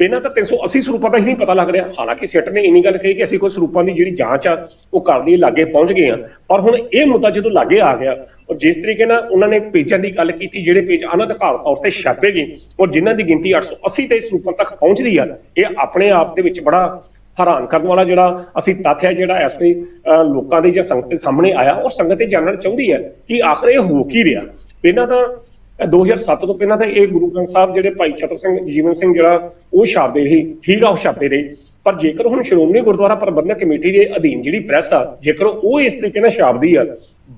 ਪਹਿਲਾਂ ਤਾਂ 380 ਸਰੂਪਾਂ ਦਾ ਹੀ ਨਹੀਂ ਪਤਾ ਲੱਗ ਰਿਹਾ। ਹਾਲਾਂਕਿ ਸਿੱਟ ਨੇ ਇੰਨੀ ਗੱਲ ਕਹੀ ਕਿ ਅਸੀਂ ਕੋਈ ਸਰੂਪਾਂ ਦੀ ਜਿਹੜੀ ਜਾਂਚ ਆ, ਉਹ ਕਰਦੀ ਲਾਗੇ ਪਹੁੰਚ ਗਏ ਆ। ਪਰ ਹੁਣ ਇਹ ਮੁੱਦਾ ਜਦੋਂ ਲਾਗੇ ਆ ਗਿਆ ਔਰ ਜਿਸ ਤਰੀਕੇ ਨਾਲ ਉਹਨਾਂ ਨੇ ਪੇਜਾਂ ਦੀ ਗੱਲ ਕੀਤੀ, ਜਿਹੜੇ ਪੇਜ ਅਨਧਿਕਾਰਤ ਤੌਰ ਤੇ ਛਾਪੇ ਗਏ ਔਰ ਜਿਨ੍ਹਾਂ ਦੀ ਗਿਣਤੀ 880 ਤੇ ਸਰੂਪਾਂ ਤੱਕ ਪਹੁੰਚਦੀ ਆ, ਇਹ ਆਪਣੇ ਆਪ ਦੇ ਵਿੱਚ ਬੜਾ ਹੈਰਾਨ ਕਰਨ ਵਾਲਾ ਜਿਹੜਾ ਅਸੀਂ ਤੱਥ ਹੈ ਜਿਹੜਾ ਇਸ ਵੇਲੇ ਲੋਕਾਂ ਦੇ ਜਾਂ ਸੰਗਤ ਦੇ ਸਾਹਮਣੇ ਆਇਆ ਔਰ ਸੰਗਤ ਇਹ ਜਾਣਨਾ ਚਾਹੁੰਦੀ ਹੈ ਕਿ ਆਖਰ ਇਹ ਹੋ ਕੀ ਰਿਹਾ। ਪਹਿਲਾਂ ਤਾਂ ਅਹ, 2007 ਤੋਂ ਪਹਿਲਾਂ ਤਾਂ ਇਹ ਗੁਰੂ ਗ੍ਰੰਥ ਸਾਹਿਬ ਜਿਹੜੇ ਭਾਈ ਚਤਰ ਸਿੰਘ ਜੀਵਨ ਸਿੰਘ ਜਿਹੜਾ ਉਹ ਛਾਪਦੇ ਰਹੇ ਠੀਕ ਆ ਉਹ ਛਾਪਦੇ ਰਹੇ। ਪਰ ਜੇਕਰ ਹੁਣ ਸ਼੍ਰੋਮਣੀ ਗੁਰਦੁਆਰਾ ਪ੍ਰਬੰਧਕ ਕਮੇਟੀ ਦੇ ਅਧੀਨ ਜਿਹੜੀ ਪ੍ਰੈਸ ਆ ਜੇਕਰ ਉਹ ਇਸ ਤਰੀਕੇ ਨਾਲ ਛਾਪਦੀ ਆ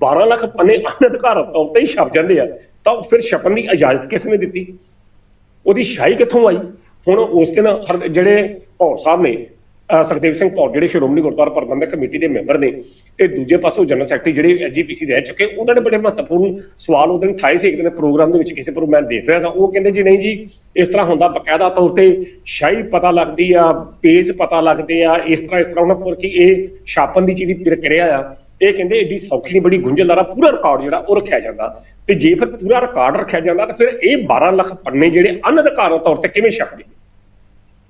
12 ਲੱਖ ਪੰਨੇ ਅਨਧਿਕਾਰਤ ਤੌਰ ਤੇ ਹੀ ਛਪ ਜਾਂਦੇ ਆ ਤਾਂ ਫਿਰ ਛਪਣ ਦੀ ਇਜਾਜ਼ਤ ਕਿਸ ਨੇ ਦਿੱਤੀ? ਉਹਦੀ ਸ਼ਾਹੀ ਕਿੱਥੋਂ ਆਈ? ਹੁਣ ਉਸ ਦਿਨ ਹਰ- ਜਿਹੜੇ ਭੌਰ ਸਾਹਿਬ ਨੇ ਸੁਖਦੇਵ ਸਿੰਘ ਭੌਰ ਜਿਹੜੇ ਸ਼੍ਰੋਮਣੀ ਗੁਰਦੁਆਰਾ ਪ੍ਰਬੰਧਕ ਕਮੇਟੀ ਦੇ ਮੈਂਬਰ ਨੇ ਤੇ ਦੂਜੇ ਪਾਸੇ ਉਹ ਜਨਰਲ ਸੈਕਟਰੀ ਜਿਹੜੇ ਐਜੀਪੀਸੀ ਰਹਿ ਚੁੱਕੇ, ਉਹਨਾਂ ਨੇ ਬੜੇ ਮਹੱਤਵਪੂਰਨ ਸਵਾਲ ਉਹ ਦਿਨ ਉਠਾਏ ਸੀ, ਇੱਕ ਦਿਨ ਪ੍ਰੋਗਰਾਮ ਦੇ ਵਿੱਚ ਕਿਸੇ ਪਰ, ਮੈਂ ਦੇਖ ਰਿਹਾ ਸਾਂ, ਉਹ ਕਹਿੰਦੇ ਜੀ ਨਹੀਂ ਜੀ, ਇਸ ਤਰ੍ਹਾਂ ਹੁੰਦਾ ਬਕਾਇਦਾ ਤੌਰ ਤੇ ਸ਼ਾਹੀ ਪਤਾ ਲੱਗਦੀ ਆ, ਪੇਜ ਪਤਾ ਲੱਗਦੇ ਆ, ਇਸ ਤਰ੍ਹਾਂ ਇਸ ਤਰ੍ਹਾਂ ਉਹਨਾਂ ਕੋਲ ਕਿ ਇਹ ਛਾਪਣ ਦੀ ਚੀਜ਼ ਦੀ ਪ੍ਰਕਿਰਿਆ ਆ। ਇਹ ਕਹਿੰਦੇ ਏਡੀ ਸੌਖੀ ਨਹੀਂ ਬੜੀ ਗੁੰਝਲਦਾਰ ਆ, ਪੂਰਾ ਰਿਕਾਰਡ ਜਿਹੜਾ ਉਹ ਰੱਖਿਆ ਜਾਂਦਾ। ਤੇ ਜੇ ਫਿਰ ਪੂਰਾ ਰਿਕਾਰਡ ਰੱਖਿਆ ਜਾਂਦਾ, ਤਾਂ ਫਿਰ ਇਹ 12 ਲੱਖ ਪੰਨੇ ਜਿਹੜੇ ਅਨਧਿਕਾਰਤ ਤੌਰ ਤੇ ਕਿਵੇਂ ਛਪਦੇ?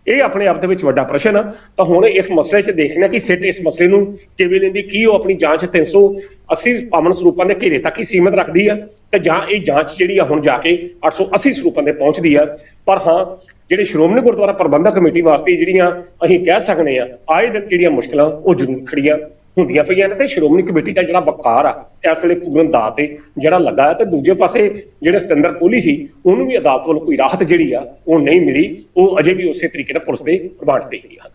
ਇਹ ਆਪਣੇ ਆਪ ਦੇ ਵਿੱਚ ਵੱਡਾ ਪ੍ਰਸ਼ਨ ਆ। ਤਾਂ ਹੁਣ ਇਸ ਮਸਲੇ 'ਚ ਦੇਖਣਾ ਕਿ ਸਿੱਟ ਇਸ ਮਸਲੇ ਨੂੰ ਕਿਵੇਂ ਲੈਂਦੀ, ਕੀ ਉਹ ਆਪਣੀ ਜਾਂਚ 380 ਪਾਵਨ ਸਰੂਪਾਂ ਦੇ ਘੇਰੇ ਤੱਕ ਹੀ ਸੀਮਿਤ ਰੱਖਦੀ ਆ ਤੇ ਜਾਂ ਇਹ ਜਾਂਚ ਜਿਹੜੀ ਆ ਹੁਣ ਜਾ ਕੇ 880 ਸਰੂਪਾਂ ਦੇ ਪਹੁੰਚਦੀ ਆ। ਪਰ ਹਾਂ, ਜਿਹੜੇ ਸ਼੍ਰੋਮਣੀ ਗੁਰਦੁਆਰਾ ਪ੍ਰਬੰਧਕ ਕਮੇਟੀ ਵਾਸਤੇ ਜਿਹੜੀਆਂ ਅਸੀਂ ਕਹਿ ਸਕਦੇ ਆ ਆਏ ਦਿਨ ਜਿਹੜੀਆਂ ਮੁਸ਼ਕਲਾਂ ਉਹ ਜ਼ਰੂਰ ਖੜੀਆਂ ਹੁੰਦੀਆਂ ਪਈਆਂ ਨੇ ਤੇ ਸ਼੍ਰੋਮਣੀ ਕਮੇਟੀ ਦਾ ਜਿਹੜਾ ਵਕਾਰ ਆ ਇਸ ਵੇਲੇ ਪੂਰਨ ਦਾਅ ਤੇ ਜਿਹੜਾ ਲੱਗਾ ਹੈ ਤੇ ਦੂਜੇ ਪਾਸੇ ਜਿਹੜੇ ਸਤਿੰਦਰ ਕੋਹਲੀ ਸੀ, ਉਹਨੂੰ ਵੀ ਅਦਾਲਤ ਵੱਲੋਂ ਕੋਈ ਰਾਹਤ ਜਿਹੜੀ ਆ, ਉਹ ਨਹੀਂ ਮਿਲੀ। ਉਹ ਅਜੇ ਵੀ ਉਸੇ ਤਰੀਕੇ ਨਾਲ ਪੁਲਿਸ ਦੇ ਰਿਮਾਂਡ ਤੇ ਹੀ ਹਨ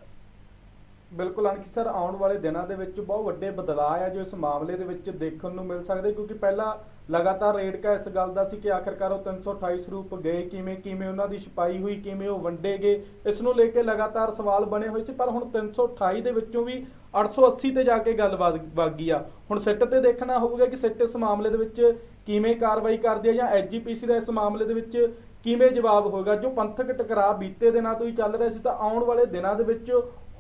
ਬਿਲਕੁਲ ਅਨਕੀ ਸਰ, ਆਉਣ ਵਾਲੇ ਦਿਨਾਂ ਦੇ ਵਿੱਚ ਬਹੁਤ ਵੱਡੇ ਬਦਲਾਅ ਆ ਜੋ ਇਸ ਮਾਮਲੇ ਦੇ ਵਿੱਚ ਦੇਖਣ ਨੂੰ ਮਿਲ ਸਕਦੇ, ਕਿਉਂਕਿ ਪਹਿਲਾਂ ਲਗਾਤਾਰ ਰੇਡਕਾ ਇਸ ਗੱਲ ਦਾ ਸੀ ਕਿ ਆਖਰਕਾਰ ਉਹ 328 ਸਰੂਪ ਗਏ ਕਿਵੇਂ ਕਿਵੇਂ ਉਹਨਾਂ ਦੀ ਛਪਾਈ ਹੋਈ, ਕਿਵੇਂ ਉਹ ਵੰਡੇ ਗਏ, ਇਸ ਨੂੰ ਲੈ ਕੇ ਲਗਾਤਾਰ ਸਵਾਲ ਬਣੇ ਹੋਏ ਸੀ, ਪਰ ਹੁਣ 328 ਦੇ ਵਿੱਚੋਂ ਵੀ 880 ਤੇ ਜਾ ਕੇ ਗੱਲ ਵਗ ਗਈ ਆ। ਹੁਣ ਸਿੱਟ ਤੇ ਦੇਖਣਾ ਹੋਊਗਾ ਕਿ ਸਿੱਟ ਇਸ ਮਾਮਲੇ ਦੇ ਵਿੱਚ ਕਿਵੇਂ ਕਾਰਵਾਈ ਕਰਦੀ ਹੈ ਜਾਂ ਐਜੀਪੀਸੀ ਦਾ ਇਸ ਮਾਮਲੇ ਦੇ ਵਿੱਚ ਕਿਵੇਂ ਜਵਾਬ ਹੋਏਗਾ। ਜੋ ਪੰਥਕ ਟਕਰਾਅ ਬੀਤੇ ਦਿਨਾਂ ਤੋਂ ਹੀ ਚੱਲ ਰਿਹਾ ਸੀ ਤਾਂ ਆਉਣ ਵਾਲੇ ਦਿਨਾਂ ਦੇ ਵਿੱਚ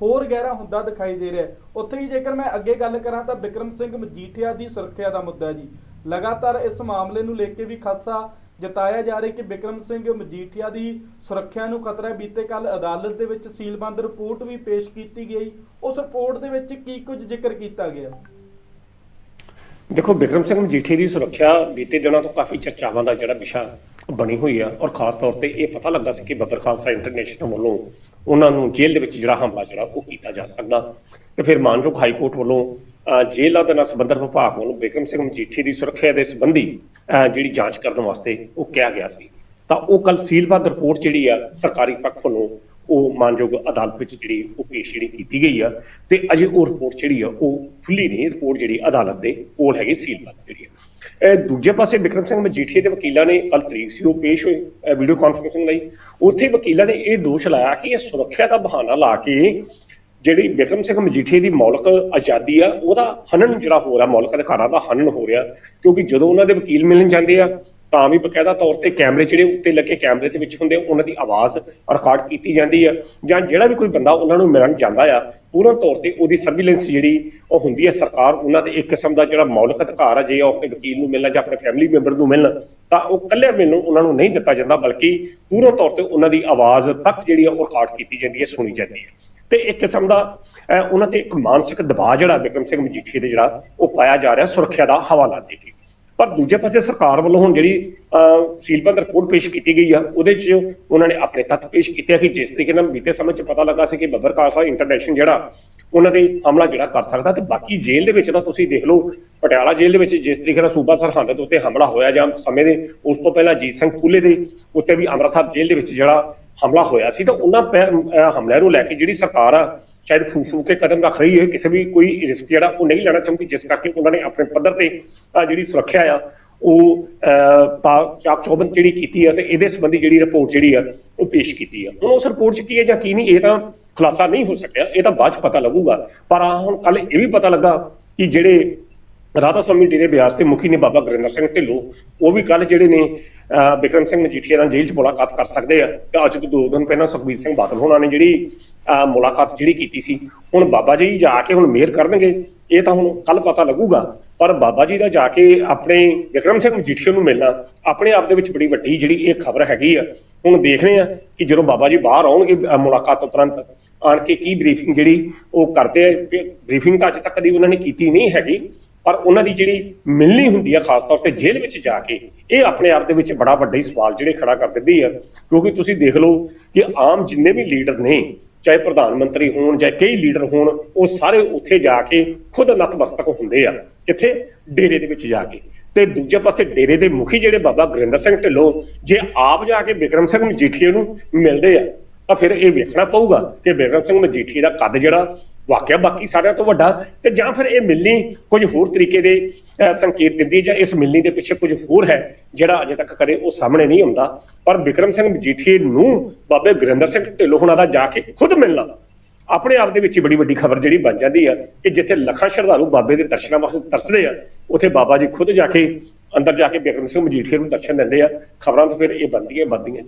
ਹੋਰ ਗਹਿਰਾ ਹੁੰਦਾ ਦਿਖਾਈ ਦੇ ਰਿਹਾ ਉੱਥੇ ਹੀ ਜੇਕਰ ਮੈਂ ਅੱਗੇ ਗੱਲ ਕਰਾਂ ਤਾਂ ਬਿਕਰਮ ਸਿੰਘ ਮਜੀਠੀਆ ਦੀ ਸੁਰੱਖਿਆ ਦਾ ਮੁੱਦਾ ਜੀ। ਲਗਾਤਾਰ ਇਸ ਮਾਮਲੇ ਨੂੰ ਲੈ ਕੇ ਵੀ ਖਦਸ਼ਾ ਜਤਾਇਆ ਜਾ ਰਿਹਾ ਕਿ ਬਿਕਰਮ ਸਿੰਘ ਮਜੀਠੀਆ ਦੀ ਸੁਰੱਖਿਆ ਨੂੰ ਖਤਰਾ ਹੈ ਬੀਤੇ ਕੱਲ ਅਦਾਲਤ ਦੇ ਵਿੱਚ ਸੀਲਬੰਦ ਰਿਪੋਰਟ ਵੀ ਪੇਸ਼ ਕੀਤੀ ਗਈ। ਉਸ ਰਿਪੋਰਟ ਦੇ ਵਿੱਚ ਕੀ ਕੁਝ ਜ਼ਿਕਰ ਕੀਤਾ ਗਿਆ? ਦੇਖੋ, ਬਿਕਰਮ ਸਿੰਘ ਮਜੀਠੀ ਦੀ ਸੁਰੱਖਿਆ ਬੀਤੇ ਦਿਨਾਂ ਤੋਂ ਕਾਫੀ ਚਰਚਾਵਾਂ ਦਾ ਜਿਹੜਾ ਵਿਸ਼ਾ ਬਣੀ ਹੋਈ ਆ ਔਰ ਖਾਸ ਤੌਰ ਤੇ ਇਹ ਪਤਾ ਲੱਗਾ ਸੀ ਕਿ ਬੱਬਰ ਖਾਲਸਾ ਇੰਟਰਨੈਸ਼ਨਲ ਵੱਲੋਂ ਉਹਨਾਂ ਨੂੰ ਜੇਲ੍ਹ ਦੇ ਵਿੱਚ ਜਿਹੜਾ ਹਮਲਾ ਜਿਹੜਾ ਉਹ ਕੀਤਾ ਜਾ ਸਕਦਾ। ਤੇ ਫਿਰ ਮਾਨਯੋਗ ਹਾਈ ਕੋਰਟ ਵੱਲੋਂ ਜੇਲ੍ਹਾਂ ਦੇ ਨਾਲ ਸੰਬੰਧਿਤ ਵਿਭਾਗ ਵੱਲੋਂ ਬਿਕਰਮ ਸਿੰਘ ਮਜੀਠੀ ਦੀ ਸੁਰੱਖਿਆ ਦੇ ਸੰਬੰਧੀ ਜਿਹੜੀ ਜਾਂਚ ਕਰਨ ਵਾਸਤੇ ਉਹ ਕਿਹਾ ਗਿਆ ਸੀ। ਤਾਂ ਉਹ ਕੱਲ ਸੀਲਬੱਧ ਰਿਪੋਰਟ ਜਿਹੜੀ ਆ ਸਰਕਾਰੀ ਪੱਖ ਵੱਲੋਂ ਉਹ ਮਾਨਯੋਗ ਅਦਾਲਤ ਵਿੱਚ ਜਿਹੜੀ ਉਹ ਪੇਸ਼ ਜਿਹੜੀ ਕੀਤੀ ਗਈ ਆ ਤੇ ਅਜੇ ਉਹ ਰਿਪੋਰਟ ਜਿਹੜੀ ਆ ਉਹ ਖੁੱਲੀ ਨਹੀਂ, ਰਿਪੋਰਟ ਜਿਹੜੀ ਅਦਾਲਤ ਦੇ ਕੋਲ ਹੈਗੀ ਸੀਲਬੱਧ ਜਿਹੜੀ ਆ। ਇਹ ਦੂਜੇ ਪਾਸੇ ਬਿਕਰਮ ਸਿੰਘ ਮਜੀਠੀਆ ਦੇ ਵਕੀਲਾਂ ਨੇ ਕੱਲ ਤਰੀਕ ਸੀ ਉਹ ਪੇਸ਼ ਹੋਏ ਵੀਡੀਓ ਕਾਨਫਰੰਸਿੰਗ ਲਈ। ਉੱਥੇ ਵਕੀਲਾਂ ਨੇ ਇਹ ਦੋਸ਼ ਲਾਇਆ ਕਿ ਇਹ ਸੁਰੱਖਿਆ ਦਾ ਬਹਾਨਾ ਲਾ ਕੇ ਜਿਹੜੀ ਬਿਕਰਮ ਸਿੰਘ ਮਜੀਠੀਆ ਦੀ ਮੌਲਿਕ ਆਜ਼ਾਦੀ ਆ ਉਹਦਾ ਹਨਨ ਜਿਹੜਾ ਹੋ ਰਿਹਾ ਮੌਲਿਕ ਅਧਿਕਾਰਾਂ ਦਾ ਹਨਨ ਹੋ ਰਿਹਾ ਕਿਉਂਕਿ ਜਦੋਂ ਉਹਨਾਂ ਦੇ ਵਕੀਲ ਮਿਲਣ ਜਾਂਦੇ ਆ ਤਾਂ ਵੀ ਬਕਾਇਦਾ ਤੌਰ ਤੇ ਕੈਮਰੇ ਜਿਹੜੇ ਉੱਤੇ ਲੱਗੇ ਕੈਮਰੇ ਦੇ ਵਿੱਚ ਹੁੰਦੇ ਆ, ਉਹਨਾਂ ਦੀ ਆਵਾਜ਼ ਰਿਕਾਰਡ ਕੀਤੀ ਜਾਂਦੀ ਆ ਜਾਂ ਜਿਹੜਾ ਵੀ ਕੋਈ ਬੰਦਾ ਉਹਨਾਂ ਨੂੰ ਮਿਲਣ ਜਾਂਦਾ ਆ ਪੂਰਨ ਤੌਰ ਤੇ ਉਹਦੀ ਸਰਵੀਲੈਂਸ ਜਿਹੜੀ ਉਹ ਹੁੰਦੀ ਹੈ ਸਰਕਾਰ ਉਹਨਾਂ ਦੇ ਇੱਕ ਕਿਸਮ ਦਾ ਜਿਹੜਾ ਮੌਲਿਕ ਅਧਿਕਾਰ ਆ ਜੇ ਉਹ ਆਪਣੇ ਵਕੀਲ ਨੂੰ ਮਿਲਣਾ ਜਾਂ ਆਪਣੇ ਫੈਮਿਲੀ ਮੈਂਬਰ ਨੂੰ ਮਿਲਣ ਤਾਂ ਉਹ ਇਕੱਲੇ ਮਿਲਣ ਉਹਨਾਂ ਨੂੰ ਨਹੀਂ ਦਿੱਤਾ ਜਾਂਦਾ ਬਲਕਿ ਪੂਰਨ ਤੌਰ ਤੇ ਉਹਨਾਂ ਦੀ ਆਵਾਜ਼ ਤੱਕ ਜਿਹੜੀ ਆ ਉਹ ਰਿਕਾਰਡ ਕੀਤੀ ਜਾਂਦੀ ਹੈ ਸੁਣੀ ਜਾਂਦੀ ਹੈ। ਤੇ ਇੱਕ ਕਿਸਮ ਦਾ ਉਹਨਾਂ ਤੇ ਇੱਕ ਮਾਨਸਿਕ ਦਬਾਅ ਜਿਹੜਾ ਬਿਕਰਮ ਸਿੰਘ ਮਜੀਠੀਆ ਦੇ ਜਿਹੜਾ ਉਹ ਪਾਇਆ ਜਾ ਰਿਹਾ ਸੁਰੱਖਿਆ ਦਾ ਹਵਾਲਾ ਦੇ ਕੇ। ਪਰ ਦੂਜੇ ਪਾਸੇ ਸਰਕਾਰ ਵੱਲੋਂ ਹੁਣ ਜਿਹੜੀ ਅਹ, ਸੀਲਬੰਦ ਰਿਪੋਰਟ ਪੇਸ਼ ਕੀਤੀ ਗਈ ਆ ਉਹਦੇ 'ਚ ਉਹਨਾਂ ਨੇ ਆਪਣੇ ਤੱਥ ਪੇਸ਼ ਕੀਤੇ ਆ ਕਿ ਜਿਸ ਤਰੀਕੇ ਨਾਲ ਬੀਤੇ ਸਮੇਂ 'ਚ ਪਤਾ ਲੱਗਾ ਸੀ ਕਿ ਬੱਬਰ ਖਾਲਸਾ ਇੰਟਰਨੈਸ਼ਨਲ ਜਿਹੜਾ ਉਹਨਾਂ ਤੇ ਹਮਲਾ ਜਿਹੜਾ ਕਰ ਸਕਦਾ ਤੇ ਬਾਕੀ ਜੇਲ੍ਹ ਦੇ ਵਿੱਚ ਤਾਂ ਤੁਸੀਂ ਦੇਖ ਲਓ ਪਟਿਆਲਾ ਜੇਲ੍ਹ ਦੇ ਵਿੱਚ ਜਿਸ ਤਰੀਕੇ ਨਾਲ ਸੂਬਾ ਸਰਹੰਦ ਦੇ ਉੱਤੇ ਹਮਲਾ ਹੋਇਆ ਜਾਂ ਸਮੇਂ ਦੇ ਉਸ ਤੋਂ ਪਹਿਲਾਂ ਜੀਤ ਸਿੰਘ ਪੂਲੇ ਦੇ ਉੱਤੇ ਵੀ ਅੰਮ੍ਰਿਤਸਰ ਜੇਲ੍ਹ ਦੇ ਵਿੱਚ ਜਿਹੜਾ ਹਮਲਾ ਹੋਇਆ ਸੀ ਤਾਂ ਉਹਨਾਂ ਪੈ- ਹਮਲਿਆਂ ਨੂੰ ਲੈ ਕੇ ਜਿਹੜੀ ਸਰਕਾਰ ਆ ਸ਼ਾਇਦ ਫੂ ਫੂ ਕੇ ਕਦਮ ਰੱਖ ਰਹੀ ਹੈ ਕਿਸੇ ਵੀ ਕੋਈ ਰਿਸਕ ਜਿਹੜਾ ਉਹ ਨਹੀਂ ਲੈਣਾ ਚਾਹੁੰਦੀ ਜਿਸ ਕਰਕੇ ਉਹਨਾਂ ਨੇ ਆਪਣੇ ਪੱਧਰ ਤੇ ਜਿਹੜੀ ਸੁਰੱਖਿਆ ਆ ਉਹ ਅਹ, ਪਾ- ਚਾਕ ਚੌਬੰਦ ਜਿਹੜੀ ਕੀਤੀ ਆ ਤੇ ਇਹਦੇ ਸੰਬੰਧੀ ਜਿਹੜੀ ਰਿਪੋਰਟ ਜਿਹੜੀ ਆ ਉਹ ਪੇਸ਼ ਕੀਤੀ ਆ। ਹੁਣ ਉਸ ਰਿਪੋਰਟ 'ਚ ਕੀ ਹੈ ਜਾਂ ਕੀ ਨਹੀਂ ਇਹ ਤਾਂ ਖੁਲਾਸਾ ਨਹੀਂ ਹੋ ਸਕਿਆ ਇਹ ਤਾਂ ਬਾਅਦ 'ਚ ਪਤਾ ਲੱਗੂਗਾ। ਪਰ ਆ ਹੁਣ ਕੱਲ ਇਹ ਵੀ ਪਤਾ ਲੱਗਾ ਕਿ ਜਿਹੜੇ ਰਾਧਾ ਸਵਾਮੀ ਡੇਰੇ ਬਿਆਸ ਦੇ ਮੁਖੀ ਨੇ ਬਾਬਾ ਗੁਰਿੰਦਰ ਸਿੰਘ ਢਿੱਲੋਂ ਉਹ ਵੀ ਕੱਲ ਜਿਹੜੇ ਨੇ ਅਹ, ਬਿਕਰਮ ਸਿੰਘ ਮਜੀਠੀਆ ਨਾਲ ਜੇਲ੍ਹ 'ਚ ਮੁਲਾਕਾਤ ਕਰ ਸਕਦੇ ਆ। ਤੇ ਅੱਜ ਤੋਂ ਦੋ ਦਿਨ ਪਹਿਲਾਂ ਸੁਖਬੀਰ ਸਿੰਘ ਬਾਦਲ ਹੋਣਾ ਨੇ ਜਿਹੜੀ ਅਹ, ਮੁਲਾਕਾਤ ਜਿਹੜੀ ਕੀਤੀ ਸੀ ਹੁਣ ਬਾਬਾ ਜੀ ਜਾ ਕੇ ਹੁਣ ਮੇਅਰ ਕਰਨਗੇ ਇਹ ਤਾਂ ਹੁਣ ਕੱਲ ਪਤਾ ਲੱਗੂਗਾ। ਪਰ ਬਾਬਾ ਜੀ ਦਾ ਜਾ ਕੇ ਆਪਣੇ ਵਿਕਰਮ ਸਿੰਘ ਮਜੀਠੀਆ ਨੂੰ ਮਿਲਣਾ ਆਪਣੇ ਆਪ ਦੇ ਵਿੱਚ ਬੜੀ ਵੱਡੀ ਜਿਹੜੀ ਇਹ ਖਬਰ ਹੈਗੀ ਆ। ਹੁਣ ਦੇਖਦੇ ਆ ਕਿ ਜਦੋਂ ਬਾਬਾ ਜੀ ਬਾਹਰ ਆਉਣਗੇ ਮੁਲਾਕਾਤ ਉਪਰੰਤ ਆਣ ਕੇ ਕੀ ਬਰੀਫਿੰਗ ਜਿਹੜੀ ਉਹ ਕਰਦੇ ਆ ਬਰੀਫਿੰਗ ਤਾਂ ਅੱਜ ਤੱਕ ਕਦੀ ਉਹਨਾਂ ਨੇ ਕੀਤੀ ਨਹੀਂ ਹੈਗੀ। ਪਰ ਉਹਨਾਂ ਦੀ ਜਿਹੜੀ ਮਿਲਣੀ ਹੁੰਦੀ ਆ, ਖਾਸ ਤੌਰ ਤੇ ਜੇਲ੍ਹ ਵਿੱਚ ਜਾ ਕੇ, ਇਹ ਆਪਣੇ ਆਪ ਦੇ ਵਿੱਚ ਬੜਾ ਵੱਡਾ ਹੀ ਸਵਾਲ ਜਿਹੜੇ ਖੜਾ ਕਰ ਦਿੰਦੀ ਆ। ਕਿਉਂਕਿ ਤੁਸੀਂ ਦੇਖ ਲਓ ਕਿ ਆਮ ਜਿੰਨੇ ਵੀ ਲੀਡਰ ਨੇ, ਚਾਹੇ ਪ੍ਰਧਾਨ ਮੰਤਰੀ ਹੋਣ ਜਾਂ ਕਈ ਲੀਡਰ ਹੋਣ, ਉਹ ਸਾਰੇ ਉੱਥੇ ਜਾ ਕੇ ਖੁਦ ਨਤਮਸਤਕ ਹੁੰਦੇ ਆ ਕਿੱਥੇ ਡੇਰੇ ਦੇ ਵਿੱਚ ਜਾ ਕੇ। ਤੇ ਦੂਜੇ ਪਾਸੇ ਡੇਰੇ ਦੇ ਮੁਖੀ ਜਿਹੜੇ ਬਾਬਾ ਗੁਰਿੰਦਰ ਸਿੰਘ ਢਿੱਲੋਂ, ਜੇ ਆਪ ਜਾ ਕੇ ਬਿਕਰਮ ਸਿੰਘ ਮਜੀਠੀਏ ਨੂੰ ਮਿਲਦੇ ਆ, ਤਾਂ ਫਿਰ ਇਹ ਵੇਖਣਾ ਪਊਗਾ ਕਿ ਬਿਕਰਮ ਸਿੰਘ ਮਜੀਠੀ ਦਾ ਕੱਦ ਜਿਹੜਾ ਵਾਕਿਆ ਬਾਕੀ ਸਾਰਿਆਂ ਤੋਂ ਵੱਡਾ ਤੇ ਜਾਂ ਫਿਰ ਇਹ ਮਿਲਣੀ ਕੁਝ ਹੋਰ ਤਰੀਕੇ ਦੇ ਸੰਕੇਤ ਦਿੰਦੀ ਜਾਂ ਇਸ ਮਿਲਣੀ ਦੇ ਪਿੱਛੇ ਕੁਝ ਹੋਰ ਹੈ ਜਿਹੜਾ ਅਜੇ ਤੱਕ ਕਦੇ ਉਹ ਸਾਹਮਣੇ ਨਹੀਂ ਆਉਂਦਾ। ਪਰ ਬਿਕਰਮ ਸਿੰਘ ਮਜੀਠੀ ਨੂੰ ਬਾਬੇ ਗੁਰਿੰਦਰ ਸਿੰਘ ਢਿੱਲੋਂ ਹੁਣਾਂ ਦਾ ਜਾ ਕੇ ਖੁਦ ਮਿਲਣਾ ਆਪਣੇ ਆਪ ਦੇ ਵਿੱਚ ਹੀ ਬੜੀ ਵੱਡੀ ਖਬਰ ਜਿਹੜੀ ਬਣ ਜਾਂਦੀ ਆ ਕਿ ਜਿੱਥੇ ਲੱਖਾਂ ਸ਼ਰਧਾਲੂ ਬਾਬੇ ਦੇ ਦਰਸ਼ਨਾਂ ਵਾਸਤੇ ਤਰਸਦੇ ਆ, ਉੱਥੇ ਬਾਬਾ ਜੀ ਖੁਦ ਜਾ ਕੇ ਅੰਦਰ ਜਾ ਕੇ ਬਿਕਰਮ ਸਿੰਘ ਮਜੀਠੀਏ ਨੂੰ ਦਰਸ਼ਨ ਦਿੰਦੇ ਆ। ਖਬਰਾਂ ਤਾਂ ਫਿਰ ਇਹ ਬਣਦੀਆਂ ਹੀ ਨੇ।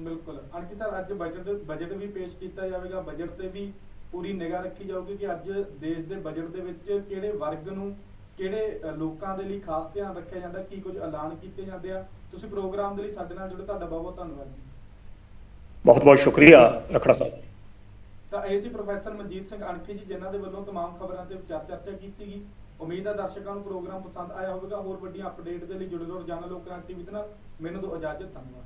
ਬਿਲਕੁਲ। ਅਣਕੀ ਸਰ ਅੱਜ ਬਜਟ ਬਜਟ ਵੀ ਪੇਸ਼ ਕੀਤਾ ਜਾਵੇਗਾ ਬਜਟ ਤੇ ਵੀ ਪੂਰੀ ਨਿਗਾਹ ਰੱਖੀ ਜਾਊਗੀ ਕਿ ਅੱਜ ਦੇਸ਼ ਦੇ ਬਜਟ ਦੇ ਵਿੱਚ ਕਿਹੜੇ ਵਰਗ ਨੂੰ ਕਿਹੜੇ ਅ, ਲੋਕਾਂ ਦੇ ਲਈ ਖਾਸ ਧਿਆਨ ਰੱਖਿਆ ਜਾਂਦਾ ਕੀ ਕੁਝ ਐਲਾਨ ਕੀਤੇ ਜਾਂਦੇ ਆ ਤੁਸੀਂ ਪ੍ਰੋਗਰਾਮ ਦੇ ਲਈ ਸਾਡੇ ਨਾਲ ਜੁੜੇ ਤੁਹਾਡਾ ਬਹੁਤ ਬਹੁਤ ਧੰਨਵਾਦ ਜੀ ਬਹੁਤ ਬਹੁਤ ਸ਼ੁਕਰੀਆ ਰਖੜਾ ਸਾਹਿਬ ਤਾਂ ਇਹ ਸੀ ਪ੍ਰੋਫੈਸਰ ਮਨਜੀਤ ਸਿੰਘ ਅਣਖੀ ਜੀ ਜਿਨ੍ਹਾਂ ਦੇ ਵੱਲੋਂ तमाम ਖਬਰਾਂ ਤੇ ਵਿਚਾਰ ਚਰਚਾ ਕੀਤੀ ਗਈ ਉਮੀਦ ਹੈ ਦਰਸ਼ਕਾਂ ਨੂੰ ਪ੍ਰੋਗਰਾਮ ਪਸੰਦ ਆਇਆ ਹੋਵੇਗਾ ਹੋਰ ਵੱਡੀਆਂ ਅਪਡੇਟ ਦੇ ਲਈ ਜੁੜੇ ਰਹੋ ਰੋਜ਼ਾਨਾ ਲੋਕ ਕ੍ਰਾਂਤੀ ਟੀਵੀ ਦੇ ਨਾਲ ਮੈਨੂੰ ਦਿਓ ਇਜਾਜ਼ਤ ਧੰਨਵਾਦ